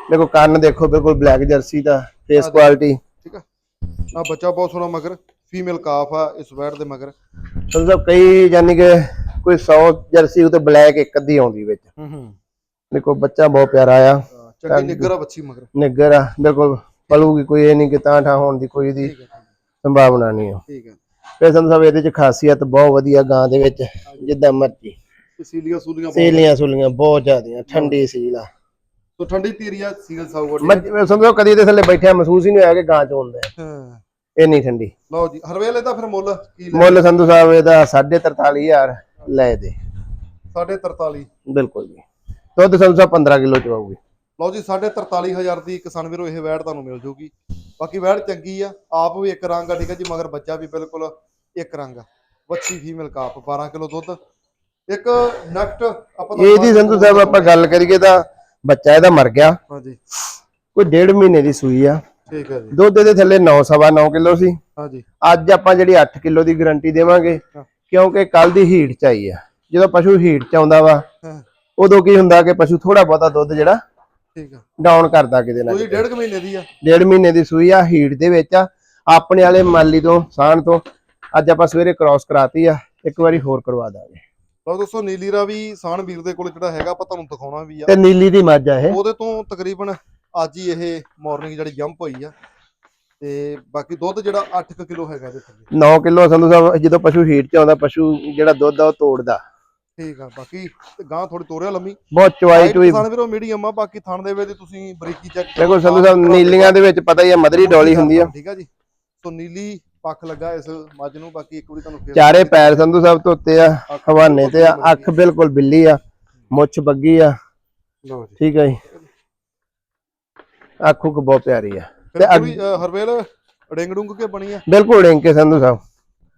[SPEAKER 2] ਦੇਖੋ ਕੰਨ ਦੇਖੋ ਬਿਲਕੁਲ ਬਲੈਕ ਜਰਸੀ ਦਾ ਫੇਸ। ਕੁਆਲਿਟੀ
[SPEAKER 1] ਠੀਕ ਆ। ਆ ਬੱਚਾ ਬਹੁਤ ਸੋਹਣਾ ਮਗਰ ਫੀਮੇਲ ਕਾਫ ਆ ਇਸ ਵੈੜ ਦੇ ਮਗਰ।
[SPEAKER 2] ਸਾਹਿਬ ਕਈ ਯਾਨੀ ਕਿ ਕੋਈ 100 ਜਰਸੀ ਉਤੇ ਬਲੈਕ ਇੱਕ ਅੱਧੀ ਆਉਂਦੀ ਵਿੱਚ।
[SPEAKER 1] ਹੂੰ ਹੂੰ।
[SPEAKER 2] ਦੇਖੋ ਬੱਚਾ ਬਹੁਤ ਪਿਆਰਾ ਆ।
[SPEAKER 1] ਚੰਗੀ ਨਿੱਗਰ ਆ ਬੱਚੀ ਮਗਰ।
[SPEAKER 2] ਨਿੱਗਰ ਆ ਬਿਲਕੁਲ ਪਲੂਗੀ ਕੋਈ ਇਹ ਨਹੀਂ ਕਿ ਤਾਂ ਠਾ ਹੋਣ ਦੀ ਕੋਈ ਇਹਦੀ ਸੰਭਾਵਨਾ ਨਹੀਂ ਹੋ
[SPEAKER 1] ਠੀਕ ਹੈ
[SPEAKER 2] ਫਿਰ ਸੰਧੂ ਸਾਹਿਬ ਇਹਦੇ ਚ ਖਾਸੀਅਤ ਬਹੁਤ ਵਧੀਆ ਗਾਂ ਦੇ ਵਿੱਚ ਜਿੱਦਾਂ ਮਰਜ਼ੀ।
[SPEAKER 1] ਸੀਲੀਆਂ ਸੂਲੀਆਂ ਬਹੁਤ
[SPEAKER 2] ਸੀਲੀਆਂ ਸੁਲੀਆਂ ਬਹੁਤ ਜ਼ਿਆਦੀਆਂ ਠੰਡੀ ਸੀਲ ਆ।
[SPEAKER 1] ਸੋ ਠੰਡੀ ਤੀਰੀ ਆ ਸੀਲ ਸਾਊ
[SPEAKER 2] ਮੱਝ ਸੰਧੂ ਸਾਹਿਬ ਕਦੀ ਇਹਦੇ ਥੱਲੇ ਬੈਠਿਆ ਮਹਿਸੂਸ ਹੀ ਨਹੀਂ ਹੋਇਆ ਕਿ ਗਾਂ ਚ ਹੁੰਦਾ
[SPEAKER 1] ਹਾਂ।
[SPEAKER 2] ਇੰਨੀ ਠੰਡੀ।
[SPEAKER 1] ਲਓ ਜੀ ਹਰਵੇਲ ਇਹਦਾ ਫਿਰ ਮੁੱਲ ਕੀ
[SPEAKER 2] ਮੁੱਲ ਸੰਧੂ ਸਾਹਿਬ ਇਹਦਾ 43000 ਲੈ ਦੇ।
[SPEAKER 1] 43
[SPEAKER 2] ਬਿਲਕੁਲ ਜੀ। ਦੁੱਧ ਸੰਧੂ ਸਾਹਿਬ 15 ਕਿਲੋ ਚ ਆਊਗੀ
[SPEAKER 1] ਲਓ ਜੀ 43000 ਦੀ ਕਿਸਾਨ ਵੀਰੋ ਇਹ ਵੈੜ ਤੁਹਾਨੂੰ ਮਿਲ ਜੂਗੀ। ਬਾਕੀ ਵੈੜ ਚੰਗੀ ਆ ਆਪ ਵੀ ਇੱਕ ਰੰਗ ਆ ਠੀਕ ਹੈ ਜੀ ਮਗਰ ਬੱਚਾ ਵੀ ਬਿਲਕੁਲ ਇੱਕ ਰੰਗ ਆ। ਵੱਛੀ ਫੀਮੇਲ ਕਾਪ 12 ਕਿਲੋ ਦੁੱਧ। ਇੱਕ ਨੈਕਟ ਆਪਾਂ
[SPEAKER 2] ਇਹਦੀ ਸੰਧੂ ਸਾਹਿਬ ਆਪਾਂ ਗੱਲ ਕਰੀਏ ਤਾਂ ਬੱਚਾ ਇਹਦਾ ਮਰ ਗਿਆ।
[SPEAKER 1] ਹਾਂਜੀ।
[SPEAKER 2] ਕੋਈ ਡੇਢ ਮਹੀਨੇ ਦੀ ਸੂਈ ਆ।
[SPEAKER 1] ਠੀਕ ਹੈ ਜੀ।
[SPEAKER 2] ਦੁੱਧ ਇਹਦੇ ਥੱਲੇ 9 ਸਵਾ 9 ਕਿਲੋ ਸੀ।
[SPEAKER 1] ਹਾਂਜੀ।
[SPEAKER 2] ਅੱਜ ਆਪਾਂ ਜਿਹੜੀ 8 ਕਿਲੋ ਦੀ ਗਾਰੰਟੀ ਦੇਵਾਂਗੇ। ਕਿਉਂਕਿ ਕੱਲ ਦੀ ਹੀਟ ਚ ਆਈ ਆ। ਜਦੋਂ ਪਸ਼ੂ ਹੀਟ ਚ ਆਉਂਦਾ ਵਾ ਉਦੋਂ ਕੀ ਹੁੰਦਾ ਕਿ ਪਸ਼ੂ ਥੋੜਾ ਬਹੁਤਾ ਦੁੱਧ ਜਿਹੜਾ
[SPEAKER 1] ਠੀਕ ਆ।
[SPEAKER 2] ਡਾਊਨ ਕਰਦਾ ਕਿਤੇ ਨਾ
[SPEAKER 1] ਕੋਈ। ਡੇਢ ਕੁ ਮਹੀਨੇ ਦੀ ਆ।
[SPEAKER 2] ਡੇਢ ਮਹੀਨੇ ਦੀ ਸੂਈ ਆ ਹੀਟ ਦੇ ਵਿੱਚ ਆ। ਆਪਣੇ ਵਾਲੇ ਮਾਲੀ ਤੋਂ ਸਾਣ ਤੋਂ ਅੱਜ ਆਪਾਂ ਸਵੇਰੇ ਕ੍ਰਾਸ ਕਰਾਤੀ ਆ। ਇੱਕ ਵਾਰੀ ਹੋਰ ਕਰਵਾ ਦਾਂਗੇ।
[SPEAKER 1] ਲਓ ਦੋਸਤੋ ਨੀਲੀ ਰਾਵੀ ਸਾਨ ਵੀਰ ਦੇ ਕੋਲ ਜਿਹੜਾ ਹੈਗਾ ਆਪਾਂ ਤੁਹਾਨੂੰ ਦਿਖਾਉਣਾ ਵੀ ਆ।
[SPEAKER 2] ਤੇ ਨੀਲੀ ਦੀ ਮੱਝ ਆ ਇਹ।
[SPEAKER 1] ਉਹਦੇ ਤੋਂ ਤਕਰੀਬਨ ਅੱਜ ਹੀ ਇਹ ਮਾਰਨਿੰਗ ਜਿਹੜੀ ਜੰਪ ਹੋਈ ਆ। ਤੇ ਬਾਕੀ ਦੁੱਧ ਜਿਹੜਾ 8 ਕਿਲੋ ਹੈਗਾ ਇਹਦੇ ਥੱਲੇ।
[SPEAKER 2] 9 ਕਿਲੋ ਸੰਧੂ ਸਾਹਿਬ ਜਦੋਂ ਪਸ਼ੂ ਹੀਟ ਚ ਆਉਂਦਾ ਪਸ਼ੂ ਜਿਹੜਾ ਦੁੱਧ ਆ ਉਹ ਤੋੜਦਾ।
[SPEAKER 1] ਠੀਕ ਆ ਬਾਕੀ ਗਾਂ ਥੋੜੀ ਤੋਰਿਆ ਲੰਮੀ।
[SPEAKER 2] ਬਹੁਤ ਚਵਾਈ ਚੁਈ।
[SPEAKER 1] ਥਣ ਵੀਰੋ ਮੀਡੀਅਮ ਆ ਬਾਕੀ ਥਣ ਦੇ ਵਿੱਚ ਤੁਸੀਂ ਬਰੀਕੀ ਚੈੱਕ
[SPEAKER 2] ਦੇਖੋ ਸੰਧੂ ਸਾਹਿਬ ਨੀਲੀਆਂ ਦੇ ਵਿੱਚ ਪਤਾ ਹੀ ਆ ਮਦਰੀ ਡੋਲੀ ਹੁੰਦੀ ਆ।
[SPEAKER 1] ਠੀਕ ਆ ਜੀ। ਸੋ ਨੀਲੀ ਪੱਖ ਲੱਗਾ ਇਸ ਮੱਝ ਨੂੰ ਬਾਕੀ ਇੱਕ ਵਾਰੀ ਤੁਹਾਨੂੰ ਫੇਰ
[SPEAKER 2] ਚਾਰੇ ਪੈਰ ਸੰਧੂ ਸਾਹਿਬ ਧੋਤੇ ਆ ਹਵਾਨੇ ਤੇ ਆ ਅੱਖ ਬਿਲਕੁਲ ਬਿੱਲੀ ਆ ਮੁੱਛ ਬੱਗੀ ਆ।
[SPEAKER 1] ਲਓ ਜੀ।
[SPEAKER 2] ਠੀਕ ਹੈ ਜੀ। ਅੱਖ ਉੱਖ ਬਹੁਤ ਪਿਆਰੀ ਆ।
[SPEAKER 1] ਅ, ਹਰਵੇਲ ਡਿੰਗ ਡੁੰਗ ਕੇ ਬਣੀ ਆ?
[SPEAKER 2] ਬਿਲਕੁਲ ਰਿੰਗ ਕੇ ਸੰਧੂ ਸਾਹਿਬ।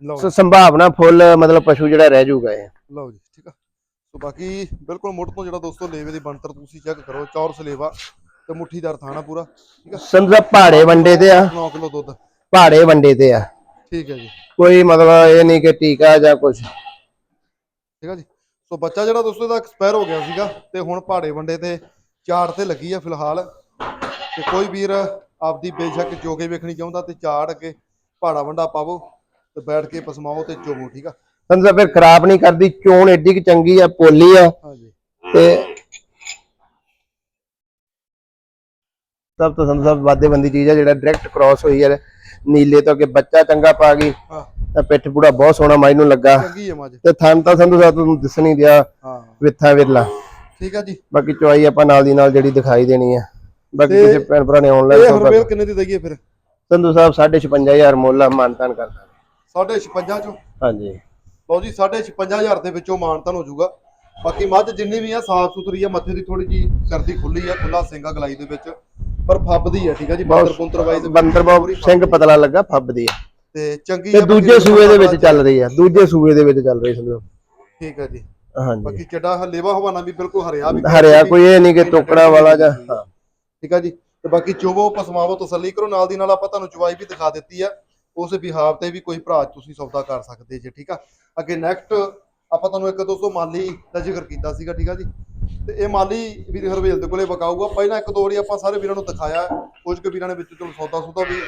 [SPEAKER 2] ਸੋ ਸੰਭਾਵਨਾ ਫੁੱਲ ਮਤਲਬ ਪਸ਼ੂ ਜਿਹੜਾ ਰਹਿ ਜਾਊਗਾ ਇਹ।
[SPEAKER 1] ਲਓ ਜੀ ਠੀਕ ਆ। ਸੋ ਬਾਕੀ ਬਿਲਕੁਲ ਮੁੱਢ ਤੋਂ ਜਿਹੜਾ ਦੋਸਤੋ ਲੇਵੇ ਦੀ ਬਣਤਰ ਤੁਸੀਂ ਚੈੱਕ ਕਰੋ ਚੌਰਸ ਲੇਵਾ ਤੇ ਮੁੱਠੀਦਾਰ ਥਾਣਾ ਪੂਰਾ ਠੀਕ ਆ।
[SPEAKER 2] ਸੰਧੂ ਸਾਹਿਬ ਪਹਾੜੇ ਵੰਡੇ ਤੇ ਆ।
[SPEAKER 1] 9 ਕਿਲੋ ਦੁੱਧ।
[SPEAKER 2] ਪਹਾੜੇ ਵੰਡੇ ਤੇ ਆ।
[SPEAKER 1] ਠੀਕ ਹੈ ਜੀ।
[SPEAKER 2] ਕੋਈ ਮਤਲਬ ਇਹ ਨਹੀਂ ਕਿ ਟੀਕਾ ਜਾਂ ਕੁਝ
[SPEAKER 1] ਠੀਕ ਆ ਜੀ। ਸੋ ਬੱਚਾ ਜਿਹੜਾ ਦੋਸਤੋ ਇਹਦਾ ਐਕਸਪਾਇਰ ਹੋ ਗਿਆ ਸੀਗਾ ਤੇ ਹੁਣ ਪਹਾੜੇ ਵੰਡੇ ਤੇ ਚਾੜ ਤੇ ਲੱਗੀ ਆ ਫਿਲਹਾਲ। ਤੇ ਕੋਈ ਵੀਰ ਆਪਦੀ ਬੇਸ਼ੱਕ ਜੋਗੇ ਵੇਖਣੀ ਚਾਹੁੰਦਾ ਤੇ ਚਾੜ ਅੱਗੇ ਪਹਾੜਾ ਵੰਡਾ ਪਾਵੋ ਤੇ ਬੈਠ ਕੇ ਪਸਮਾਓ ਤੇ ਚੋਵੋ ਠੀਕ ਆ?
[SPEAKER 2] ਸਾਹਿਬ ਫਿਰ ਖਰਾਬ ਨਹੀਂ ਕਰਦੀ ਚੋਣ ਐਡੀ ਕਿ ਚੰਗੀ ਆ ਪੋਲੀ ਆ। ਤੇ ਸਭ ਤੋਂ ਸੰਧੂ ਸਾਹਿਬ ਵਾਧੇਬੰਦੀ ਚੀਜ਼ ਆ ਜਿਹੜਾ ਡਾਇਰੈਕਟ ਕ੍ਰਾਸ ਹੋਈ ਹੈ ਨੀਲੇ ਤੋਂ ਅੱਗੇ ਬੱਚਾ ਚੰਗਾ ਪਾ ਗਈ। ਤਾਂ ਪਿੱਠ ਪੂੜਾ ਬਹੁਤ ਸੋਹਣਾ ਮਾਈ ਨੂੰ ਲੱਗਾ।
[SPEAKER 1] ਚੰਗੀ ਹੈ ਮੱਝ
[SPEAKER 2] ਤੇ ਥਣ ਤਾਂ ਸੰਧੂ ਸਾਹਿਬ ਤੁਹਾਨੂੰ ਦਿਸ ਨਹੀਂ ਦਿਆ
[SPEAKER 1] ਹਾਂ।
[SPEAKER 2] ਵਿਥਾ ਵਿਰਲਾ।
[SPEAKER 1] ਠੀਕ ਆ ਜੀ।
[SPEAKER 2] ਬਾਕੀ ਚੁਆਈ ਆਪਾਂ ਨਾਲ ਦੀ ਨਾਲ ਜਿਹੜੀ ਦਿਖਾਈ ਦੇਣੀ ਆ। ਬਾਕੀ ਕਿਸੇ ਭੈਣ ਭਰਾ ਨੇ
[SPEAKER 1] ਇਹ
[SPEAKER 2] ਆਨਲਾਈਨ
[SPEAKER 1] ਹਰਵੇਲ ਕਿੰਨੇ ਦੀ ਦਈਏ ਫਿਰ?
[SPEAKER 2] ਸੰਧੂ ਸਾਹਿਬ 55000 ਮੁੱਲ ਆ ਮਾਨਤਾਨ ਕਰਦਾ।
[SPEAKER 1] ਸਾਢੇ 56 ਚੋਂ?
[SPEAKER 2] ਹਾਂਜੀ।
[SPEAKER 1] ਲਓ ਜੀ ਸਾਢੇ 56000 ਦੇ ਵਿੱਚੋਂ ਮਾਨਤਨ ਹੋ ਜਾਊਗਾ। ਬਾਕੀ ਮੱਝ ਜਿੰਨੀ ਵੀ ਆ ਸਾਫ਼ ਸੁਥਰੀ ਆ ਮੱਥੇ ਦੀ ਥੋੜੀ ਜੀ ਕਰਦੀ ਖੁੱਲੀ ਆ ਖੁੱਲਾ ਸਿੰਗਾ ਗਲਾਈ ਦੇ ਵਿੱਚ ਪਰ ਫੱਬਦੀ ਆ ਠੀਕ ਆ ਜੀ ਬੰਦਰ ਪੁੰਤਰ ਵਾਈਜ਼
[SPEAKER 2] ਬੰਦਰ ਬਾਬੂ ਸਿੰਘ ਪਤਲਾ ਲੱਗਾ ਫੱਬਦੀ ਆ।
[SPEAKER 1] ਤੇ ਚੰਗੀ
[SPEAKER 2] ਤੇ ਦੂਜੇ ਸੂਏ ਦੇ ਵਿੱਚ ਚੱਲ ਰਹੀ ਆ ਦੂਜੇ ਸੂਏ ਦੇ ਵਿੱਚ ਚੱਲ ਰਹੀ ਸੰਧੂ
[SPEAKER 1] ਠੀਕ ਆ ਜੀ।
[SPEAKER 2] ਹਾਂਜੀ।
[SPEAKER 1] ਬਾਕੀ ਚੱਡਾ ਹਲੇਵਾ ਹਵਾਨਾ ਵੀ ਬਿਲਕੁਲ ਹਰਿਆ ਵੀ
[SPEAKER 2] ਹਰਿਆ ਕੋਈ ਇਹ ਨਹੀਂ ਕਿ ਟੋਕੜਾ ਵਾਲਾ ਜਾਂ
[SPEAKER 1] ਠੀਕ ਆ ਜੀ। ਤੇ ਬਾਕੀ ਚੋਵੋ ਪਸਮਾਵੋ ਤਸੱਲੀ ਕਰੋ ਨਾਲ ਦੀ ਨਾਲ ਆਪਾਂ ਤੁਹਾਨੂੰ ਚਵਾਈ ਵੀ ਦਿਖਾ ਦਿੱਤੀ ਆ। ਉਸ ਬਿਹਾਵ ਤੇ ਵੀ ਕੋਈ ਭਰਾ ਤੁਸੀਂ ਸੌਦਾ ਕਰ ਸਕਦੇ ਜੇ ਠੀਕ ਆ। ਅੱਗੇ ਨੈਕਸਟ ਆਪਾਂ ਤੁਹਾਨੂੰ ਇੱਕ ਦੋਸਤੋ ਮਾਲੀ ਦਾ ਜ਼ਿਕਰ ਕੀਤਾ ਸੀਗਾ, ਠੀਕ ਆ ਜੀ? ਤੇ ਇਹ ਮਾਲੀ ਵੀਰ ਹਰਵੇਲ ਦੇ ਕੋਲੇ ਵਕਾਊਗਾ ਪਹਿਲਾਂ ਇੱਕ ਦੋ ਵਾਰੀ ਆਪਾਂ ਸਾਰੇ ਵੀਰਾਂ ਨੂੰ ਦਿਖਾਇਆ, ਕੁਝ ਕੁ ਵੀਰਾਂ ਨੇ ਵਿੱਚ ਚਲੋ ਸੌਦਾ ਸੌਦਾ ਵੀ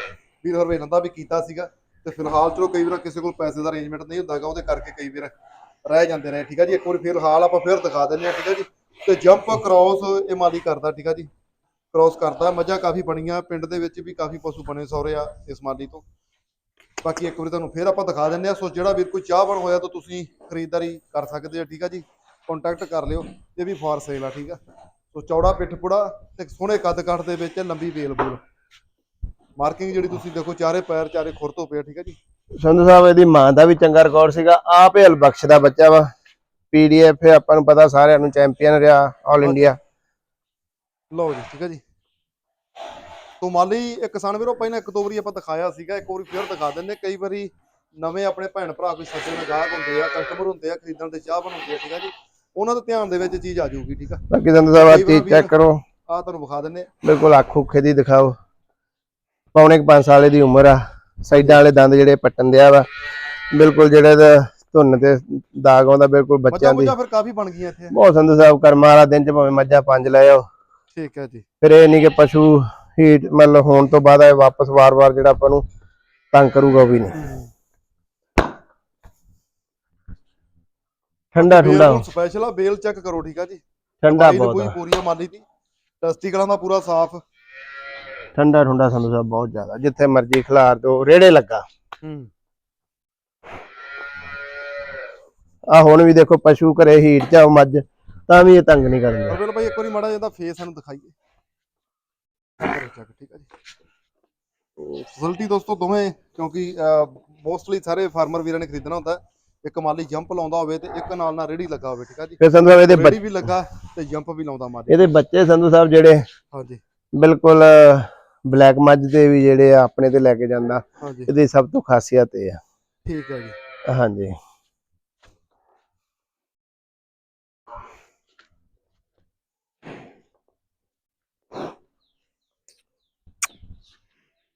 [SPEAKER 1] ਵੀਰ ਹਰਵੇਲ ਦਾ ਵੀ ਕੀਤਾ ਸੀਗਾ। ਤੇ ਫਿਲਹਾਲ ਚਲੋ ਕਈ ਵਾਰ ਕਿਸੇ ਕੋਲ ਪੈਸੇ ਦਾ ਅਰੇਂਜਮੈਂਟ ਨਹੀਂ ਹੁੰਦਾਗਾ ਉਹਦੇ ਕਰਕੇ ਕਈ ਵਾਰ ਰਹਿ ਜਾਂਦੇ ਨੇ ਠੀਕ ਆ ਜੀ? ਇੱਕ ਵਾਰੀ ਫਿਲਹਾਲ ਆਪਾਂ ਫਿਰ ਦਿਖਾ ਦਿੰਦੇ ਆ ਠੀਕ ਆ ਜੀ? ਤੇ ਜੰਪ ਕ੍ਰਾਸ ਇਹ ਮਾਲੀ ਕਰਦਾ, ਠੀਕ ਆ ਜੀ? ਕ੍ਰਾਸ ਕਰਦਾ, ਮੱਝਾਂ ਕਾਫੀ ਬਣੀਆਂ, ਪਿੰਡ ਦੇ ਵਿੱਚ ਵੀ ਕਾਫੀ ਪਸ਼ੂ ਬਣੇ ਸੌਰੇ ਆ ਇਸ ਮਾਲੀ ਤੋਂ। ਬਾਕੀ ਇੱਕ ਵਾਰੀ ਤੁਹਾਨੂੰ ਫੇਰ ਆਪਾਂ ਦਿਖਾ ਦਿੰਦੇ ਆ ਸੋ ਜਿਹੜਾ ਵੀਰ ਕੋਈ ਚਾਹਵਾਨ ਹੋਇਆ ਤਾਂ ਤੁਸੀਂ ਖਰੀਦਦਾਰੀ ਕਰ ਸਕਦੇ ਆ ਠੀਕ ਆ ਜੀ? ਕੰਟੈਕਟ ਕਰ ਲਿਓ। ਇਹ ਵੀ ਫਾਰ ਸੇਲ ਆ ਠੀਕ ਆ? ਸੋ ਚੌੜਾ ਪਿੱਠ ਪੁੜਾ ਤੇ ਸੋਹਣੇ ਕੱਦ ਕੱਟ ਦੇ ਵਿੱਚ ਲੰਬੀ ਵੇਲ ਬੂਲ। ਮਾਰਕਿੰਗ ਜਿਹੜੀ ਤੁਸੀਂ ਦੇਖੋ ਚਾਰੇ ਪੈਰ ਚਾਰੇ ਖੁਰ ਤੋਂ ਪਿਆ ਠੀਕ ਆ ਜੀ?
[SPEAKER 2] ਸੰਧੂ ਸਾਹਿਬ ਇਹਦੀ ਮਾਂ ਦਾ ਵੀ ਚੰਗਾ ਰਿਕਾਰਡ ਸੀਗਾ। ਆਪ ਇਹ ਅਲਬਖਸ਼ ਦਾ ਬੱਚਾ ਵਾ। ਪੀਡੀਐਫ ਆਪਾਂ ਨੂੰ ਪਤਾ ਸਾਰਿਆਂ ਨੂੰ ਚੈਂਪੀਅਨ ਰਿਹਾ ਆਲ ਇੰਡੀਆ
[SPEAKER 1] ਲਓ ਜੀ ਠੀਕ ਆ ਜੀ? ਤੋ ਮਾਲੀ ਇੱਕ ਕਿਸਾਨ ਵੀਰੋ ਪਹਿਲਾਂ ਇੱਕ ਦੋ ਵਾਰੀ ਆਪਾਂ ਦਿਖਾਇਆ ਸੀਗਾ ਇੱਕ ਵਾਰੀ ਫੇਰ ਦਿਖਾ ਦਿੰਦੇ ਕਈ ਵਾਰੀ ਨਵੇਂ ਆਪਣੇ ਭੈਣ ਭਰਾ ਕੋਈ ਸੱਜਣ ਗਾਹਕ ਹੁੰਦੇ ਆ ਕਸਟਮਰ ਹੁੰਦੇ ਆ ਖਰੀਦਣ ਦੇ ਚਾਹ ਬਣਾਉਂਦੇ ਆ ਠੀਕ ਆ ਜੀ। ਉਹਨਾਂ ਦੇ ਧਿਆਨ ਦੇ ਵਿੱਚ ਚੀਜ਼ ਆ ਜਾਊਗੀ ਠੀਕ ਆ।
[SPEAKER 2] ਬਾਕੀ ਸੰਧੂ ਸਾਹਿਬ ਆ ਚੀਜ਼ ਚੈੱਕ ਕਰੋ।
[SPEAKER 1] ਆ ਤੁਹਾਨੂੰ ਵਿਖਾ ਦਿੰਨੇ।
[SPEAKER 2] ਬਿਲਕੁਲ ਅੱਖ ਉੱਖੇ ਦੀ ਦਿਖਾਓ। ਪੌਣੇ 5 ਸਾਲੇ ਦੀ ਉਮਰ ਆ। ਸਾਈਡਾਂ ਵਾਲੇ ਦੰਦ ਜਿਹੜੇ ਪੱਟਣ ਦਿਆ ਵਾ। ਬਿਲਕੁਲ ਜਿਹੜੇ ਦਾ ਧੁੰਨ ਤੇ ਦਾਗ ਆਉਂਦਾ ਬਿਲਕੁਲ ਬੱਚਿਆਂ ਦੀ।
[SPEAKER 1] ਫਿਰ ਕਾਫੀ ਬਣ ਗਈਆਂ ਇੱਥੇ।
[SPEAKER 2] ਬਹੁਤ ਸੰਧੂ ਸਾਹਿਬ ਕਰਮਾਂ ਵਾਲਾ ਦਿਨ ਚ ਭਾਵੇਂ ਮੱਝਾਂ ਪੰਜ ਲੈ ਆਓ।
[SPEAKER 1] ਠੀਕ ਹੈ ਜੀ।
[SPEAKER 2] ਫਿਰ ਇਹ ਨਹੀਂ ਕਿ ਪਸ਼ੂ ਹੀਟ ਮਤਲਬ ਹੋਣ ਤੋਂ ਬਾਅਦ ਇਹ ਵਾਪਸ ਵਾਰ-ਵਾਰ ਜਿਹੜਾ ਆਪਾਂ ਨੂੰ ਤੰਗ ਕਰੂਗਾ ਉਹ ਵੀ ਨਹੀਂ। ਠੰਡਾ ਠੰਡਾ
[SPEAKER 1] ਸਪੈਸ਼ਲ ਆ ਬੇਲ ਚੈੱਕ ਕਰੋ ਠੀਕ ਆ ਜੀ।
[SPEAKER 2] ਠੰਡਾ ਬਹੁਤ
[SPEAKER 1] ਕੋਈ
[SPEAKER 2] ਆ।
[SPEAKER 1] ਪੂਰੀ ਆ ਮਾਲੀ ਦੀ ਟੈਸਟੀਕਲਾਂ ਦਾ ਪੂਰਾ ਸਾਫ਼।
[SPEAKER 2] ਠੰਡਾ ਠੰਡਾ ਸੰਧੂ ਸਾਹਿਬ ਬਹੁਤ ਜ਼ਿਆਦਾ। ਜਿੱਥੇ ਮਰਜ਼ੀ ਖਿਲਾਰ ਦੋ ਰੇੜੇ ਲੱਗਾ।
[SPEAKER 1] ਹੂੰ।
[SPEAKER 2] ਆ ਹੁਣ ਵੀ ਦੇਖੋ ਪਸ਼ੂ ਘਰੇ ਹੀਟ ਚ ਮੱਝ ਤਾਂ ਵੀ ਇਹ ਤੰਗ ਨਹੀਂ ਕਰਦੇ
[SPEAKER 1] ਹਰਵੇਲ ਭਾਈ ਇੱਕ ਵਾਰੀ ਮਾੜਾ ਜਿਹਾ ਫੇਸ ਸਾਨੂੰ ਦਿਖਾਈਏ। ਠੀਕ ਹੈ ਜੀ ਫੈਸਿਲਿਟੀ ਦੋਸਤੋ ਦੋਵੇਂ ਕਿਉਂਕਿ ਮੋਸਟਲੀ ਸਾਰੇ ਫਾਰਮਰ ਵੀਰਾਂ ਨੇ ਖਰੀਦਣਾ ਹੁੰਦਾ। ਇੱਕ ਮਾਲੀ ਜੰਪ ਲਾਉਂਦਾ ਹੋਵੇ ਤੇ ਇੱਕ ਨਾਲ ਨਾਲ ਰੇੜੀ ਲੱਗਾ ਹੋਵੇ ਠੀਕ ਹੈ ਜੀ।
[SPEAKER 2] ਫਿਰ ਸੰਧੂ ਸਾਹਿਬ ਇਹਦੇ
[SPEAKER 1] ਰੇੜੀ ਵੀ ਲੱਗਾ ਤੇ ਜੰਪ ਵੀ ਲਾਉਂਦਾ ਮਾਲੀ।
[SPEAKER 2] ਇਹਦੇ ਬੱਚੇ ਸੰਧੂ ਸਾਹਿਬ ਜਿਹੜੇ
[SPEAKER 1] ਹਾਂਜੀ।
[SPEAKER 2] ਬਿਲਕੁਲ ਬਲੈਕ ਮੱਝ ਦੇ ਵੀ ਜਿਹੜੇ ਆ ਆਪਣੇ ਤੇ ਲੈ ਕੇ ਜਾਂਦਾ। ਇਹਦੀ ਸਭ ਤੋਂ ਖਾਸੀਅਤ ਇਹ ਆ।
[SPEAKER 1] ਠੀਕ ਹੈ ਜੀ।
[SPEAKER 2] ਹਾਂਜੀ।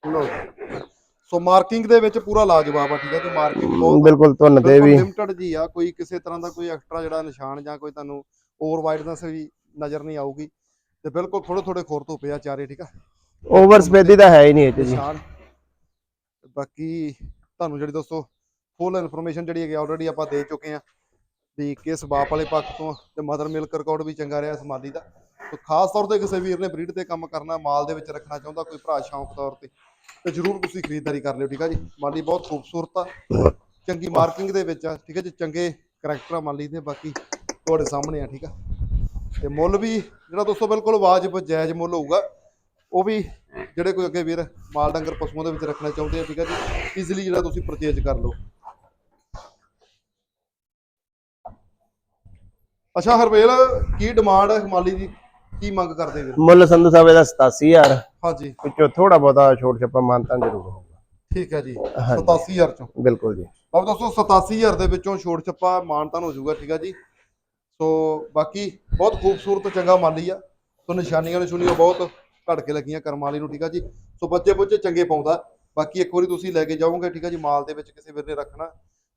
[SPEAKER 1] ਸੋ ਮਾਰਕਿੰਗ ਦੇ ਵਿੱਚ ਪੂਰਾ ਲਾਜਵਾਬ ਆ ਠੀਕ ਹੈ ਜੀ? ਮਾਰਕਿੰਗ ਬਹੁਤ
[SPEAKER 2] ਬਿਲਕੁਲ ਧੁੰਨ ਤੇ ਵੀ।
[SPEAKER 1] ਲਿਮਟਡ ਜੀ ਆ। ਕੋਈ ਕਿਸੇ ਤਰ੍ਹਾਂ ਦਾ ਕੋਈ ਐਕਸਟਰਾ ਜਿਹੜਾ ਨਿਸ਼ਾਨ ਜਾਂ ਕੋਈ ਤੁਹਾਨੂੰ ਓਵਰ ਵਾਈਡਨੈਸ ਵੀ ਨਜ਼ਰ ਨਹੀਂ ਆਊਗੀ। ਤੇ ਬਿਲਕੁਲ ਥੋੜੇ ਥੋੜੇ ਖੋਰ ਤੋਂ ਪਿਆ ਚਾਰੇ ਠੀਕ ਆ?
[SPEAKER 2] ਓਵਰ ਸਪੇਦੀ ਤਾਂ ਹੈ ਹੀ ਨਹੀਂ ਇਹ 'ਚ ਜੀ।
[SPEAKER 1] ਬਾਕੀ ਤੁਹਾਨੂੰ ਜਿਹੜੀ ਦੋਸਤੋ ਫੁੱਲ ਇਨਫੋਰਮੇਸ਼ਨ ਜਿਹੜੀ ਹੈਗੀ ਆਲਰੇਡੀ ਆਪਾਂ ਦੇ ਚੁੱਕੇ ਆ ਵੀ ਕਿਸ ਬਾਪ ਵਾਲੇ ਪੱਖ ਤੋਂ ਤੇ ਮਦਰ ਮਿਲਕ ਰਿਕਾਰਡ ਵੀ ਚੰਗਾ ਰਿਹਾ ਸਮਾਲੀ ਦਾ। ਤੇ ਖਾਸ ਤੌਰ ਤੇ ਕਿਸੇ ਵੀਰ ਨੇ ਬਰੀਡ ਤੇ ਕੰਮ ਕਰਨਾ, ਮਾਲ ਦੇ ਵਿੱਚ ਰੱਖਣਾ ਚਾਹੁੰਦਾ, ਕੋਈ ਭਰਾ ਸ਼ੌਂਕ ਤੌਰ ਤੇ ਤੇ ਜਰੂਰ ਤੁਸੀਂ ਖਰੀਦਦਾਰੀ ਕਰ ਲਿਓ, ਠੀਕ ਆ ਜੀ? ਮਾਲੀ ਬਹੁਤ ਖੂਬਸੂਰਤ ਆ, ਚੰਗੀ ਮਾਰਕਿੰਗ ਦੇ ਵਿੱਚ ਆ, ਠੀਕ ਹੈ ਜੀ? ਚੰਗੇ ਕਰੈਕਟਰ ਆ ਮਾਲੀ ਦੇ, ਬਾਕੀ ਤੁਹਾਡੇ ਸਾਹਮਣੇ ਆ, ਠੀਕ ਆ? ਤੇ ਮੁੱਲ ਵੀ, ਜਿਹੜਾ ਦੋਸਤੋ ਬਿਲਕੁਲ ਵਾਜਬ, ਜਾਇਜ਼ ਮੁੱਲ ਹੋਊਗਾ, ਉਹ ਵੀ ਜਿਹੜੇ ਕੋਈ ਅੱਗੇ ਵੀਰ ਮਾਲ ਡੰਗਰ ਪਸ਼ੂਆਂ ਦੇ ਵਿੱਚ ਰੱਖਣਾ ਚਾਹੁੰਦੇ ਆ, ਠੀਕ ਆ ਜੀ? ਈਜ਼ੀਲੀ ਜਿਹੜਾ ਤੁਸੀਂ ਪਰਚੇਜ ਕਰ ਲਓ। ਅੱਛਾ, ਹਰਵੇਲ, ਕੀ ਡਿਮਾਂਡ ਹੈ ਮਾਲੀ ਦੀ ਕੀ ਮੰਗ ਕਰਦੇ ਵੀਰ?
[SPEAKER 2] ਮੁੱਲ ਸੰਧੂ ਸਾਹਿਬ ਇਹਦਾ 87000
[SPEAKER 1] ਹਾਂਜੀ।
[SPEAKER 2] ਵਿੱਚੋਂ ਥੋੜਾ ਬਹੁਤਾ ਛੋਟ ਛੱਪਾ ਮਾਨਤਾ ਜ਼ਰੂਰ ਹੋਊਗਾ।
[SPEAKER 1] ਠੀਕ ਹੈ ਜੀ
[SPEAKER 2] ਹਾਂਜੀ।
[SPEAKER 1] 87000 ਚੋਂ।
[SPEAKER 2] ਬਿਲਕੁਲ ਜੀ।
[SPEAKER 1] ਬਾਬ ਦੋਸਤੋ 87000 ਦੇ ਵਿੱਚੋਂ ਛੋਟ ਛੱਪਾ ਮਾਨਤਾਨ ਹੋ ਜਾਊਗਾ ਠੀਕ ਹੈ ਜੀ। ਸੋ ਬਾਕੀ ਬਹੁਤ ਖੂਬਸੂਰਤ ਚੰਗਾ ਮਾਲੀ ਆ। ਸੋ ਨਿਸ਼ਾਨੀਆਂ ਨਿਸ਼ੂਨੀਆਂ ਬਹੁਤ ਘੜ ਕੇ ਲੱਗੀਆਂ ਕਰਮ ਵਾਲੀ ਨੂੰ ਠੀਕ ਆ ਜੀ। ਸੋ ਬੱਚੇ ਬੁੱਚੇ ਚੰਗੇ ਪਾਉਂਦਾ। ਬਾਕੀ ਇੱਕ ਵਾਰੀ ਤੁਸੀਂ ਲੈ ਕੇ ਜਾਓਗੇ ਠੀਕ ਆ ਜੀ ਮਾਲ ਦੇ ਵਿੱਚ ਕਿਸੇ ਵੀਰ ਨੇ ਰੱਖਣਾ।